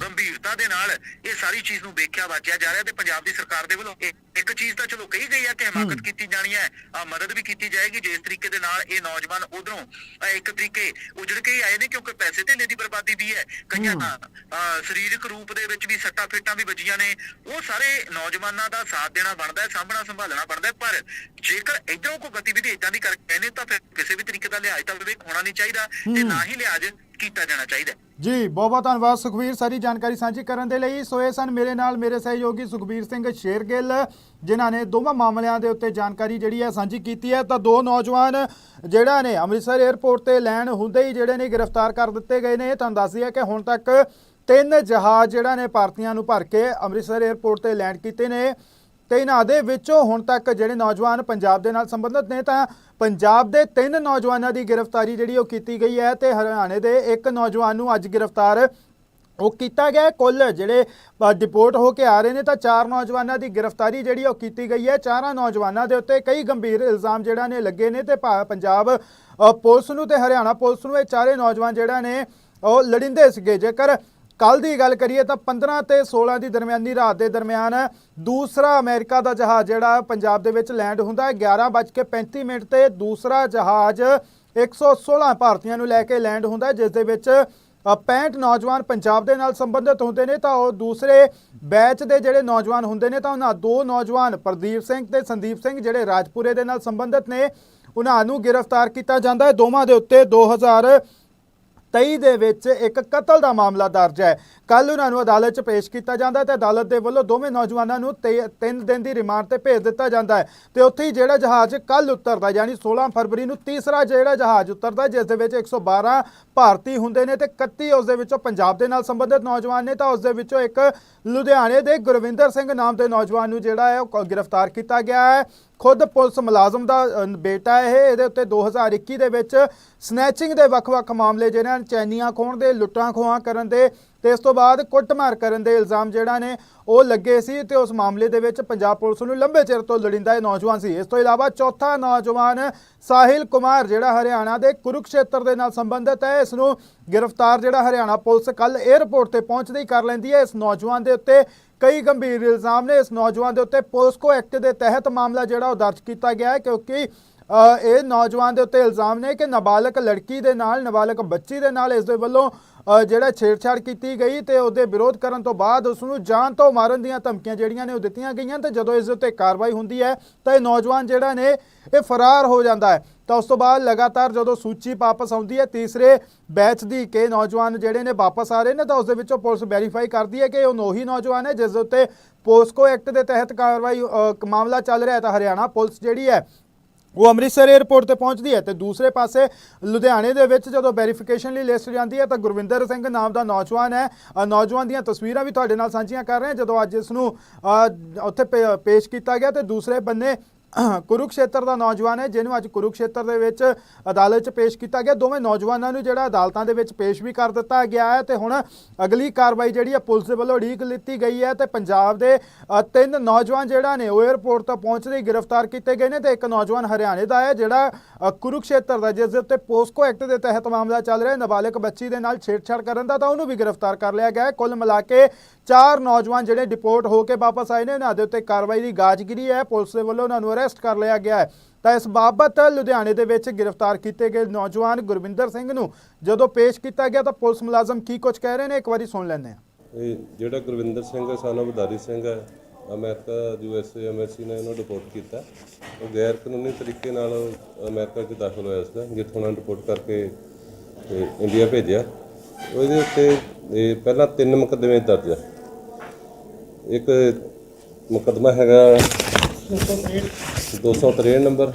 ਗੰਭੀਰਤਾ ਦੇ ਨਾਲ ਇਹ ਸਾਰੀ ਚੀਜ਼ ਨੂੰ ਵੇਖਿਆ ਵਾਚਿਆ ਜਾ ਰਿਹਾ ਤੇ ਪੰਜਾਬ ਦੀ ਸਰਕਾਰ ਦੇ ਵੱਲੋਂ ਇੱਕ ਚੀਜ਼ ਤਾਂ ਚਲੋ ਕਹੀ ਗਈ ਹੈ ਕਿ ਹਮਾਕਤ ਕੀਤੀ ਜਾਣੀ ਹੈ ਮਦਦ ਵੀ ਕੀਤੀ ਜਾਏਗੀ ਜਿਸ ਤਰੀਕੇ ਦੇ ਨਾਲ ਇਹ ਨੌਜਵਾਨ ਉਧਰੋਂ ਇੱਕ ਤਰੀਕੇ ਉਜੜ ਕੇ ਹੀ ਆਏ ਨੇ ਕਿਉਂਕਿ ਪੈਸੇ ਧੇਲੇ ਦੀ ਬਰਬਾਦੀ ਵੀ ਹੈ ਕਈਆਂ ਅ, ਸਰੀਰਕ ਰੂਪ ਦੇ ਵਿੱਚ ਵੀ ਸੱਟਾਂ ਫੇਟਾਂ ਵੀ ਵੱਜੀਆਂ ਨੇ ਉਹ ਸਾਰੇ ਨੌਜਵਾਨਾਂ ਦਾ ਸਾਥ ਦੇਣਾ ਬਣਦਾ ਹੈ ਸਾਂਭਣਾ ਸੰਭਾਲਣਾ ਬਣਦਾ ਹੈ ਪਰ ਜੇਕਰ ਇਧਰੋਂ ਕੋਈ ਗਤੀਵਿਧੀ ਇਦਾਂ ਦੀ ਨੇ ਤਾਂ ਫਿਰ ਕਿਸੇ ਵੀ ਤਰੀਕੇ ਦਾ ਲਿਹਾਜ਼ ਤਾਂ ਵਿਵੇਕ ਹੋਣਾ ਨਹੀਂ ਚਾਹੀਦਾ ਤੇ ਨਾ ਹੀ ਲਿਹਾਜ਼ ਕੀਤਾ ਜਾਣਾ ਚਾਹੀਦਾ ਜੀ ਬਹੁਤ ਬਹੁਤ ਧੰਨਵਾਦ ਸੁਖਬੀਰ ਸਾਰੀ ਜਾਣਕਾਰੀ ਸਾਂਝੀ ਕਰਨ ਦੇ ਲਈ। ਸੋ ਇਹ ਸਨ ਮੇਰੇ ਨਾਲ ਮੇਰੇ ਸਹਿਯੋਗੀ ਸੁਖਬੀਰ ਸਿੰਘ ਸ਼ੇਰਗਿੱਲ ਜਿਨ੍ਹਾਂ ਨੇ ਦੋਵਾਂ ਮਾਮਲਿਆਂ ਦੇ ਉੱਤੇ ਜਾਣਕਾਰੀ ਜਿਹੜੀ ਹੈ ਸਾਂਝੀ ਕੀਤੀ ਹੈ। ਤਾਂ ਦੋ ਨੌਜਵਾਨ ਜਿਹੜਾ ਨੇ ਅੰਮ੍ਰਿਤਸਰ 에ਅਰਪੋਰਟ ਤੇ ਲੈਣ ਹੁੰਦੇ ਹੀ ਜਿਹੜੇ ਨੇ ਗ੍ਰਿਫਤਾਰ ਕਰ ਦਿੱਤੇ ਗਏ ਨੇ। ਤੁਹਾਨੂੰ ਦੱਸ ਦਈਏ ਕਿ ਹੁਣ ਤੱਕ ਤਿੰਨ ਜਹਾਜ਼ ਜਿਹੜਾ ਨੇ ਭਾਰਤੀਆਂ ਨੂੰ ਭਰ ਕੇ ਅੰਮ੍ਰਿਤਸਰ 에ਅਰਪੋਰਟ ਤੇ ਲੈਂਡ ਕੀਤੇ ਨੇ। ਤੇ ਇਹਨਾਂ ਦੇ ਵਿੱਚੋਂ ਹੁਣ ਤੱਕ ਜਿਹੜੇ ਨੌਜਵਾਨ ਪੰਜਾਬ ਦੇ ਨਾਲ ਸੰਬੰਧਿਤ ਨੇ ਤਾਂ ਪੰਜਾਬ ਦੇ ਤਿੰਨ ਨੌਜਵਾਨਾਂ ਦੀ ਗ੍ਰਿਫਤਾਰੀ ਜਿਹੜੀ ਉਹ ਕੀਤੀ ਗਈ ਹੈ ਤੇ ਹਰਿਆਣੇ ਦੇ ਇੱਕ ਨੌਜਵਾਨ ਨੂੰ ਅੱਜ ਗ੍ਰਿਫਤਾਰ ਉਹ ਕੀਤਾ ਗਿਆ ਕੁੱਲ ਜਿਹੜੇ ਡਿਪੋਰਟ ਹੋ ਕੇ ਆ ਰਹੇ ਨੇ ਤਾਂ ਚਾਰ ਨੌਜਵਾਨਾਂ ਦੀ ਗ੍ਰਿਫਤਾਰੀ ਜਿਹੜੀ ਉਹ ਕੀਤੀ ਗਈ ਹੈ। ਚਾਰਾਂ ਨੌਜਵਾਨਾਂ ਦੇ ਉੱਤੇ ਕਈ ਗੰਭੀਰ ਇਲਜ਼ਾਮ ਜਿਹੜਾ ਨੇ ਲੱਗੇ ਨੇ ਤੇ ਭਾ- ਪੰਜਾਬ ਪੁਲਿਸ ਨੂੰ ਤੇ ਹਰਿਆਣਾ ਪੁਲਿਸ ਨੂੰ ਇਹ ਚਾਰੇ ਨੌਜਵਾਨ ਜਿਹੜਾ ਨੇ ਉਹ ਲੜਿੰਦੇ ਸੀਗੇ। ਜੇਕਰ ਕੱਲ ਦੀ ਗੱਲ ਕਰੀਏ ਤਾਂ 15 ਤੇ 16 ਦੀ ਦਰਮਿਆਨੀ ਰਾਤ ਦੇ ਦਰਮਿਆਨ ਦੂਸਰਾ ਅਮਰੀਕਾ ਦਾ ਜਹਾਜ਼ ਜਿਹੜਾ ਪੰਜਾਬ ਦੇ ਵਿੱਚ ਲੈਂਡ ਹੁੰਦਾ ਹੈ 11:35 ਮਿੰਟ ਤੇ ਦੂਸਰਾ ਜਹਾਜ਼ 116 ਭਾਰਤੀਆਂ ਨੂੰ ਲੈ ਕੇ ਲੈਂਡ ਹੁੰਦਾ ਜਿਸ ਦੇ ਵਿੱਚ ਅ, 65 ਨੌਜਵਾਨ ਪੰਜਾਬ ਦੇ ਨਾਲ ਸੰਬੰਧਿਤ ਹੁੰਦੇ ਨੇ ਤਾਂ ਉਹ ਦੂਸਰੇ ਬੈਚ ਦੇ ਜਿਹੜੇ ਨੌਜਵਾਨ ਹੁੰਦੇ ਨੇ ਤਾਂ ਉਹਨਾਂ ਦੋ ਨੌਜਵਾਨ ਪ੍ਰਦੀਪ ਸਿੰਘ ਤੇ ਸੰਦੀਪ ਸਿੰਘ ਜਿਹੜੇ ਰਾਜਪੁਰੇ ਦੇ ਨਾਲ ਸੰਬੰਧਿਤ ਨੇ ਉਹਨਾਂ ਨੂੰ ਗ੍ਰਿਫਤਾਰ ਕੀਤਾ ਜਾਂਦਾ ਹੈ। ਦੋਵਾਂ ਦੇ ਉੱਤੇ 2000 23 ਦੇ ਵਿੱਚ ਇੱਕ ਕਤਲ ਦਾ ਮਾਮਲਾ ਦਰਜ ਹੈ। ਕੱਲ ਉਹਨਾਂ ਨੂੰ ਅਦਾਲਤ 'ਚ ਪੇਸ਼ ਕੀਤਾ ਜਾਂਦਾ ਹੈ ਤੇ ਅਦਾਲਤ ਦੇ ਵੱਲੋਂ ਦੋਵੇਂ ਨੌਜਵਾਨਾਂ ਨੂੰ 3 ਦਿਨ ਦੀ ਰਿਮਾਂਡ ਤੇ ਭੇਜ ਦਿੱਤਾ ਜਾਂਦਾ ਹੈ। ਤੇ ਉੱਥੇ ਹੀ ਜਿਹੜਾ ਜਹਾਜ਼ ਕੱਲ ਉਤਰਦਾ ਯਾਨੀ 16 ਫਰਵਰੀ ਨੂੰ ਤੀਸਰਾ ਜਿਹੜਾ ਜਹਾਜ਼ ਉਤਰਦਾ ਜਿਸ ਦੇ ਵਿੱਚ 112 ਭਾਰਤੀ ਹੁੰਦੇ ਨੇ ਤੇ 31 ਉਸ ਦੇ ਵਿੱਚੋਂ ਪੰਜਾਬ ਦੇ ਨਾਲ ਸੰਬੰਧਿਤ ਨੌਜਵਾਨ ਨੇ ਤਾਂ ਉਸ ਦੇ ਵਿੱਚੋਂ ਇੱਕ ਲੁਧਿਆਣੇ ਦੇ ਗੁਰਵਿੰਦਰ ਸਿੰਘ ਨਾਮ ਦੇ ਨੌਜਵਾਨ ਨੂੰ ਜਿਹੜਾ ਹੈ ਉਹ ਕ- ਗ੍ਰਿਫਤਾਰ ਕੀਤਾ ਗਿਆ ਹੈ। ਖੁਦ ਪੁਲਿਸ ਮੁਲਾਜ਼ਮ ਦਾ ਬੇਟਾ ਇਹ, ਇਹਦੇ ਉੱਤੇ 2021 ਦੇ ਵਿੱਚ ਸਨੈਚਿੰਗ ਦੇ ਵੱਖ-ਵੱਖ ਮਾਮਲੇ ਜਿਹੜੇ ਹਨ, ਚੈਨੀਆਂ ਖੋਹਣ ਦੇ ਲੁੱਟਾਂ ਖੋਹਾਂ ਕਰਨ ਦੇ ਤੇ ਇਸ ਤੋਂ ਬਾਅਦ ਕੁੱਟਮਾਰ ਕਰਨ ਦੇ ਇਲਜ਼ਾਮ ਜਿਹੜਾ ਨੇ, ਉਹ ਲੱਗੇ ਸੀ ਤੇ ਉਸ ਮਾਮਲੇ ਦੇ ਵਿੱਚ ਪੰਜਾਬ ਪੁਲਿਸ ਨੂੰ ਲੰਬੇ ਚਿਰ ਤੋਂ ਲੜਿੰਦਾ ਇਹ ਨੌਜਵਾਨ ਸੀ। ਇਸ ਤੋਂ ਇਲਾਵਾ ਚੌਥਾ ਨੌਜਵਾਨ ਸਾਹਿਲ ਕੁਮਾਰ ਜਿਹੜਾ ਹਰਿਆਣਾ ਦੇ ਕੁਰੂਕਸ਼ੇਤਰ ਦੇ ਨਾਲ ਸੰਬੰਧਿਤ ਹੈ, ਇਸ ਨੂੰ ਗ੍ਰਿਫਤਾਰ ਜਿਹੜਾ ਹਰਿਆਣਾ ਪੁਲਿਸ ਕੱਲ 에ਅਰਪੋਰਟ ਤੇ ਪਹੁੰਚਦੇ ਹੀ ਕਰ ਲੈਂਦੀ ਹੈ। ਇਸ ਨੌਜਵਾਨ ਦੇ ਉੱਤੇ ਕਈ ਗੰਭੀਰ ਇਲਜ਼ਾਮ ਨੇ। ਇਸ ਨੌਜਵਾਨ ਦੇ ਉੱਤੇ ਪੋਸਕੋ ਐਕਟ ਦੇ ਤਹਿਤ ਮਾਮਲਾ ਜਿਹੜਾ ਉਹ ਦਰਜ ਕੀਤਾ ਗਿਆ ਹੈ, ਕਿਉਂਕਿ ਇਹ ਨੌਜਵਾਨ ਦੇ ਉੱਤੇ ਇਲਜ਼ਾਮ ਨੇ ਕਿ ਨਾਬਾਲਗ ਲੜਕੀ ਦੇ ਨਾਲ, ਨਾਬਾਲਗ ਬੱਚੀ ਦੇ ਨਾਲ ਇਸ ਦੇ ਵੱਲੋਂ ਜਿਹੜਾ ਛੇੜਛਾੜ ਕੀਤੀ ਗਈ ਤੇ ਉਹਦੇ ਵਿਰੋਧ ਕਰਨ ਤੋਂ ਬਾਅਦ ਉਸ ਨੂੰ ਜਾਨ ਤੋਂ ਮਾਰਨ ਦੀਆਂ ਧਮਕੀਆਂ ਜਿਹੜੀਆਂ ਨੇ ਉਹ ਦਿੱਤੀਆਂ ਗਈਆਂ ਤੇ ਜਦੋਂ ਇਸ ਦੇ ਉੱਤੇ ਕਾਰਵਾਈ ਹੁੰਦੀ ਹੈ ਤਾਂ ਇਹ ਨੌਜਵਾਨ ਜਿਹੜਾ ਨੇ ਇਹ ਫਰਾਰ ਹੋ ਜਾਂਦਾ ਹੈ। ਤਾਂ ਉਸ ਤੋਂ ਬਾਅਦ ਲਗਾਤਾਰ ਜਦੋਂ ਸੂਚੀ ਵਾਪਸ ਆਉਂਦੀ ਹੈ, ਤੀਸਰੇ ਬੈਚ ਦੀ ਕਿ ਨੌਜਵਾਨ ਜਿਹੜੇ ਨੇ ਵਾਪਸ ਆ ਰਹੇ ਨੇ ਤਾਂ ਉਸ ਦੇ ਵਿੱਚੋਂ ਪੁਲਿਸ ਵੈਰੀਫਾਈ ਕਰਦੀ ਹੈ ਕਿ ਉਹ ਉਹੀ ਨੌਜਵਾਨ ਹੈ, ਜਿਸ ਦੇ ਉੱਤੇ ਪੋਸਕੋ ਐਕਟ ਦੇ ਤਹਿਤ ਕਾਰਵਾਈ ਮਾਮਲਾ ਚੱਲ ਰਿਹਾ ਹੈ ਤਾਂ ਹਰਿਆਣਾ ਪੁਲਿਸ ਜਿਹੜੀ ਹੈ ਉਹ ਅੰਮ੍ਰਿਤਸਰ 에ਅਰਪੋਰਟ ਤੇ ਪਹੁੰਚਦੀ ਹੈ ਤੇ ਦੂਸਰੇ ਪਾਸੇ ਲੁਧਿਆਣੇ ਦੇ ਵਿੱਚ ਜਦੋਂ ਵੈਰੀਫਿਕੇਸ਼ਨ ਲਈ ਲਿਸਟ ਜਾਂਦੀ ਹੈ ਤਾਂ ਗੁਰਵਿੰਦਰ ਸਿੰਘ ਨਾਮ ਦਾ ਨੌਜਵਾਨ ਹੈ। ਨੌਜਵਾਨ ਦੀਆਂ ਤਸਵੀਰਾਂ ਵੀ ਤੁਹਾਡੇ ਨਾਲ ਸਾਂਝੀਆਂ ਕਰ ਰਹੇ ਹਾਂ। ਜਦੋਂ ਅੱਜ ਇਸ ਨੂੰ ਉੱਥੇ ਪੇ- ਪੇਸ਼ ਕੀਤਾ ਗਿਆ ਤੇ ਦੂਸਰੇ ਬੰਨੇ ਕੁਰੂਕਸ਼ੇਤਰ ਦਾ ਨੌਜਵਾਨ ਹੈ, ਜਿਹਨੂੰ ਅੱਜ ਕੁਰੂਕਸ਼ੇਤਰ ਦੇ ਵਿੱਚ ਅਦਾਲਤ 'ਚ ਪੇਸ਼ ਕੀਤਾ ਗਿਆ। ਦੋਵੇਂ ਨੌਜਵਾਨਾਂ ਨੂੰ ਜਿਹੜਾ ਅਦਾਲਤਾਂ ਦੇ ਵਿੱਚ ਪੇਸ਼ ਵੀ ਕਰ ਦਿੱਤਾ ਗਿਆ ਹੈ ਤੇ ਹੁਣ ਅਗਲੀ ਕਾਰਵਾਈ ਜਿਹੜੀ ਹੈ, ਪੁਲਿਸ ਦੇ ਵੱਲੋਂ ਉਡੀਕ ਲਿੱਤੀ ਗਈ ਹੈ ਤੇ ਪੰਜਾਬ ਦੇ ਤਿੰਨ ਨੌਜਵਾਨ ਜਿਹੜਾ ਨੇ ਉਹ 에ਅਰਪੋਰਟ ਤੋਂ ਪਹੁੰਚਦੇ ਹੀ ਗ੍ਰਿਫਤਾਰ ਕੀਤੇ ਗਏ ਨੇ ਤੇ ਇੱਕ ਨੌਜਵਾਨ ਹਰਿਆਣੇ ਦਾ ਹੈ, ਜਿਹੜਾ ਕੁਰੂਕਸ਼ੇਤਰ ਦਾ ਜਿਸ ਦੇ ਉੱਤੇ ਪੋਸਕੋ ਐਕਟ ਦੇ ਤਹਿਤ ਮਾਮਲਾ ਚੱਲ ਰਿਹਾ ਹੈ। ਨਾਬਾਲਗ ਬੱਚੀ ਦੇ ਨਾਲ ਛੇੜਛਾੜ ਕਰਨ ਦਾ ਤਾਂ ਉਹਨੂੰ ਵੀ ਗ੍ਰਿਫਤਾਰ ਕਰ ਲਿਆ ਗਿਆ ਹੈ। ਕੁੱਲ ਮਿਲਾ ਕੇ ਚਾਰ ਨੌਜਵਾਨ ਜਿਹੜੇ ਡਿਪੋਰਟ ਹੋ ਕੇ ਵਾਪਸ ਆਏ ਨੇ, ਉਹਨਾਂ ਦੇ ਉੱਤੇ ਕਾਰਵਾਈ ਦੀ ਗਾਜਗਿਰੀ ਹੈ, ਪੁਲਿਸ ਦੇ ਵੱਲੋਂ ਉਹਨਾਂ ਨੂੰ ਅਰੈਸਟ ਕਰ ਲਿਆ ਗਿਆ ਹੈ। ਤਾਂ ਇਸ ਬਾਬਤ ਲੁਧਿਆਣੇ ਦੇ ਵਿੱਚ ਗ੍ਰਿਫਤਾਰ ਕੀਤੇ ਗਏ ਨੌਜਵਾਨ ਗੁਰਵਿੰਦਰ ਸਿੰਘ ਨੂੰ ਜਦੋਂ ਪੇਸ਼ ਕੀਤਾ ਗਿਆ, ਤਾਂ ਪੁਲਿਸ ਮੁਲਾਜ਼ਮ ਕੀ ਕੁਝ ਕਹਿ ਰਹੇ ਨੇ, ਇੱਕ ਵਾਰੀ ਸੁਣ ਲੈਂਦੇ ਹਾਂ। ਇਹ ਜਿਹੜਾ ਗੁਰਵਿੰਦਰ ਸਿੰਘ ਹੈ ਸਾਨਾ ਬਦਾਰੀ ਸਿੰਘ ਹੈ, America, U S A MSC ਨੇ ਇਹਨੂੰ ਰਿਪੋਰਟ ਕੀਤਾ। ਉਹ ਗੈਰ ਕਾਨੂੰਨੀ ਤਰੀਕੇ ਨਾਲ ਅਮਰੀਕਾ 'ਚ ਦਾਖਲ ਹੋਇਆ ਸੀਗਾ, ਜਿੱਥੋਂ ਉਹਨਾਂ ਰਿਪੋਰਟ ਕਰਕੇ ਤੇ ਇੰਡੀਆ ਭੇਜਿਆ। ਉਹਦੇ ਉੱਤੇ ਇਹ ਪਹਿਲਾਂ ਤਿੰਨ ਮੁਕੱਦਮੇ ਦਰਜ ਆ। ਇੱਕ ਮੁਕੱਦਮਾ ਹੈਗਾ 263 ਨੰਬਰ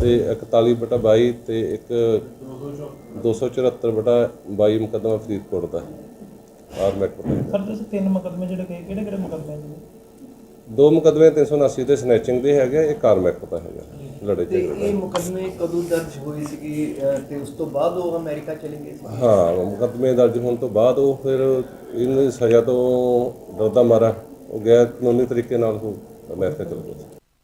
ਤੇ 41 ਬਟਾ 22 ਤੇ ਇੱਕ 274 ਬਟਾ 22 ਮੁਕੱਦਮਾ ਫਰੀਦਕੋਟ ਦਾ ਆਰਮੈਟ ਪਤਾ ਹੈਗਾ ਸਰ ਤੁਸੀਂ ਤਿੰਨ ਮੁਕੱਦਮੇ ਜਿਹੜੇ ਕਹੇ ਕਿਹੜੇ ਕਿਹੜੇ ਮੁਕੱਦਮੇ ਜੀ ਦੋ ਮੁਕਦਮੇ 379 ਦੇ ਸਨੈਚਿੰਗ ਦੇ ਹੈਗੇ ਇੱਕ ਆਰਮੈਟ ਪਤਾ ਹੈਗਾ। ਲੜੇ ਤੇ ਝਗੜੇ ਇਹ ਮੁਕੱਦਮੇ ਕਦੋਂ ਦਰਜ ਹੋਏ ਸੀਗੇ? ਅਹ, ਤੇ ਉਸ ਤੋਂ ਬਾਅਦ ਉਹ ਅਮਰੀਕਾ ਚਲੇ ਗਏ ਸੀ? ਹਾਂ ਮੁਕੱਦਮੇ ਦਰਜ ਹੋਣ ਤੋਂ ਬਾਅਦ ਉਹ ਫਿਰ ਇਹਨਾਂ ਦੀ ਸਜ਼ਾ ਤੋਂ ਡਰਦਾ ਮਾਰਾ ਉਹ ਗੈਰ ਕਾਨੂੰਨੀ ਤਰੀਕੇ ਨਾਲ ਉਹ ਅਮਰੀਕਾ ਚਲਾ ਗਿਆ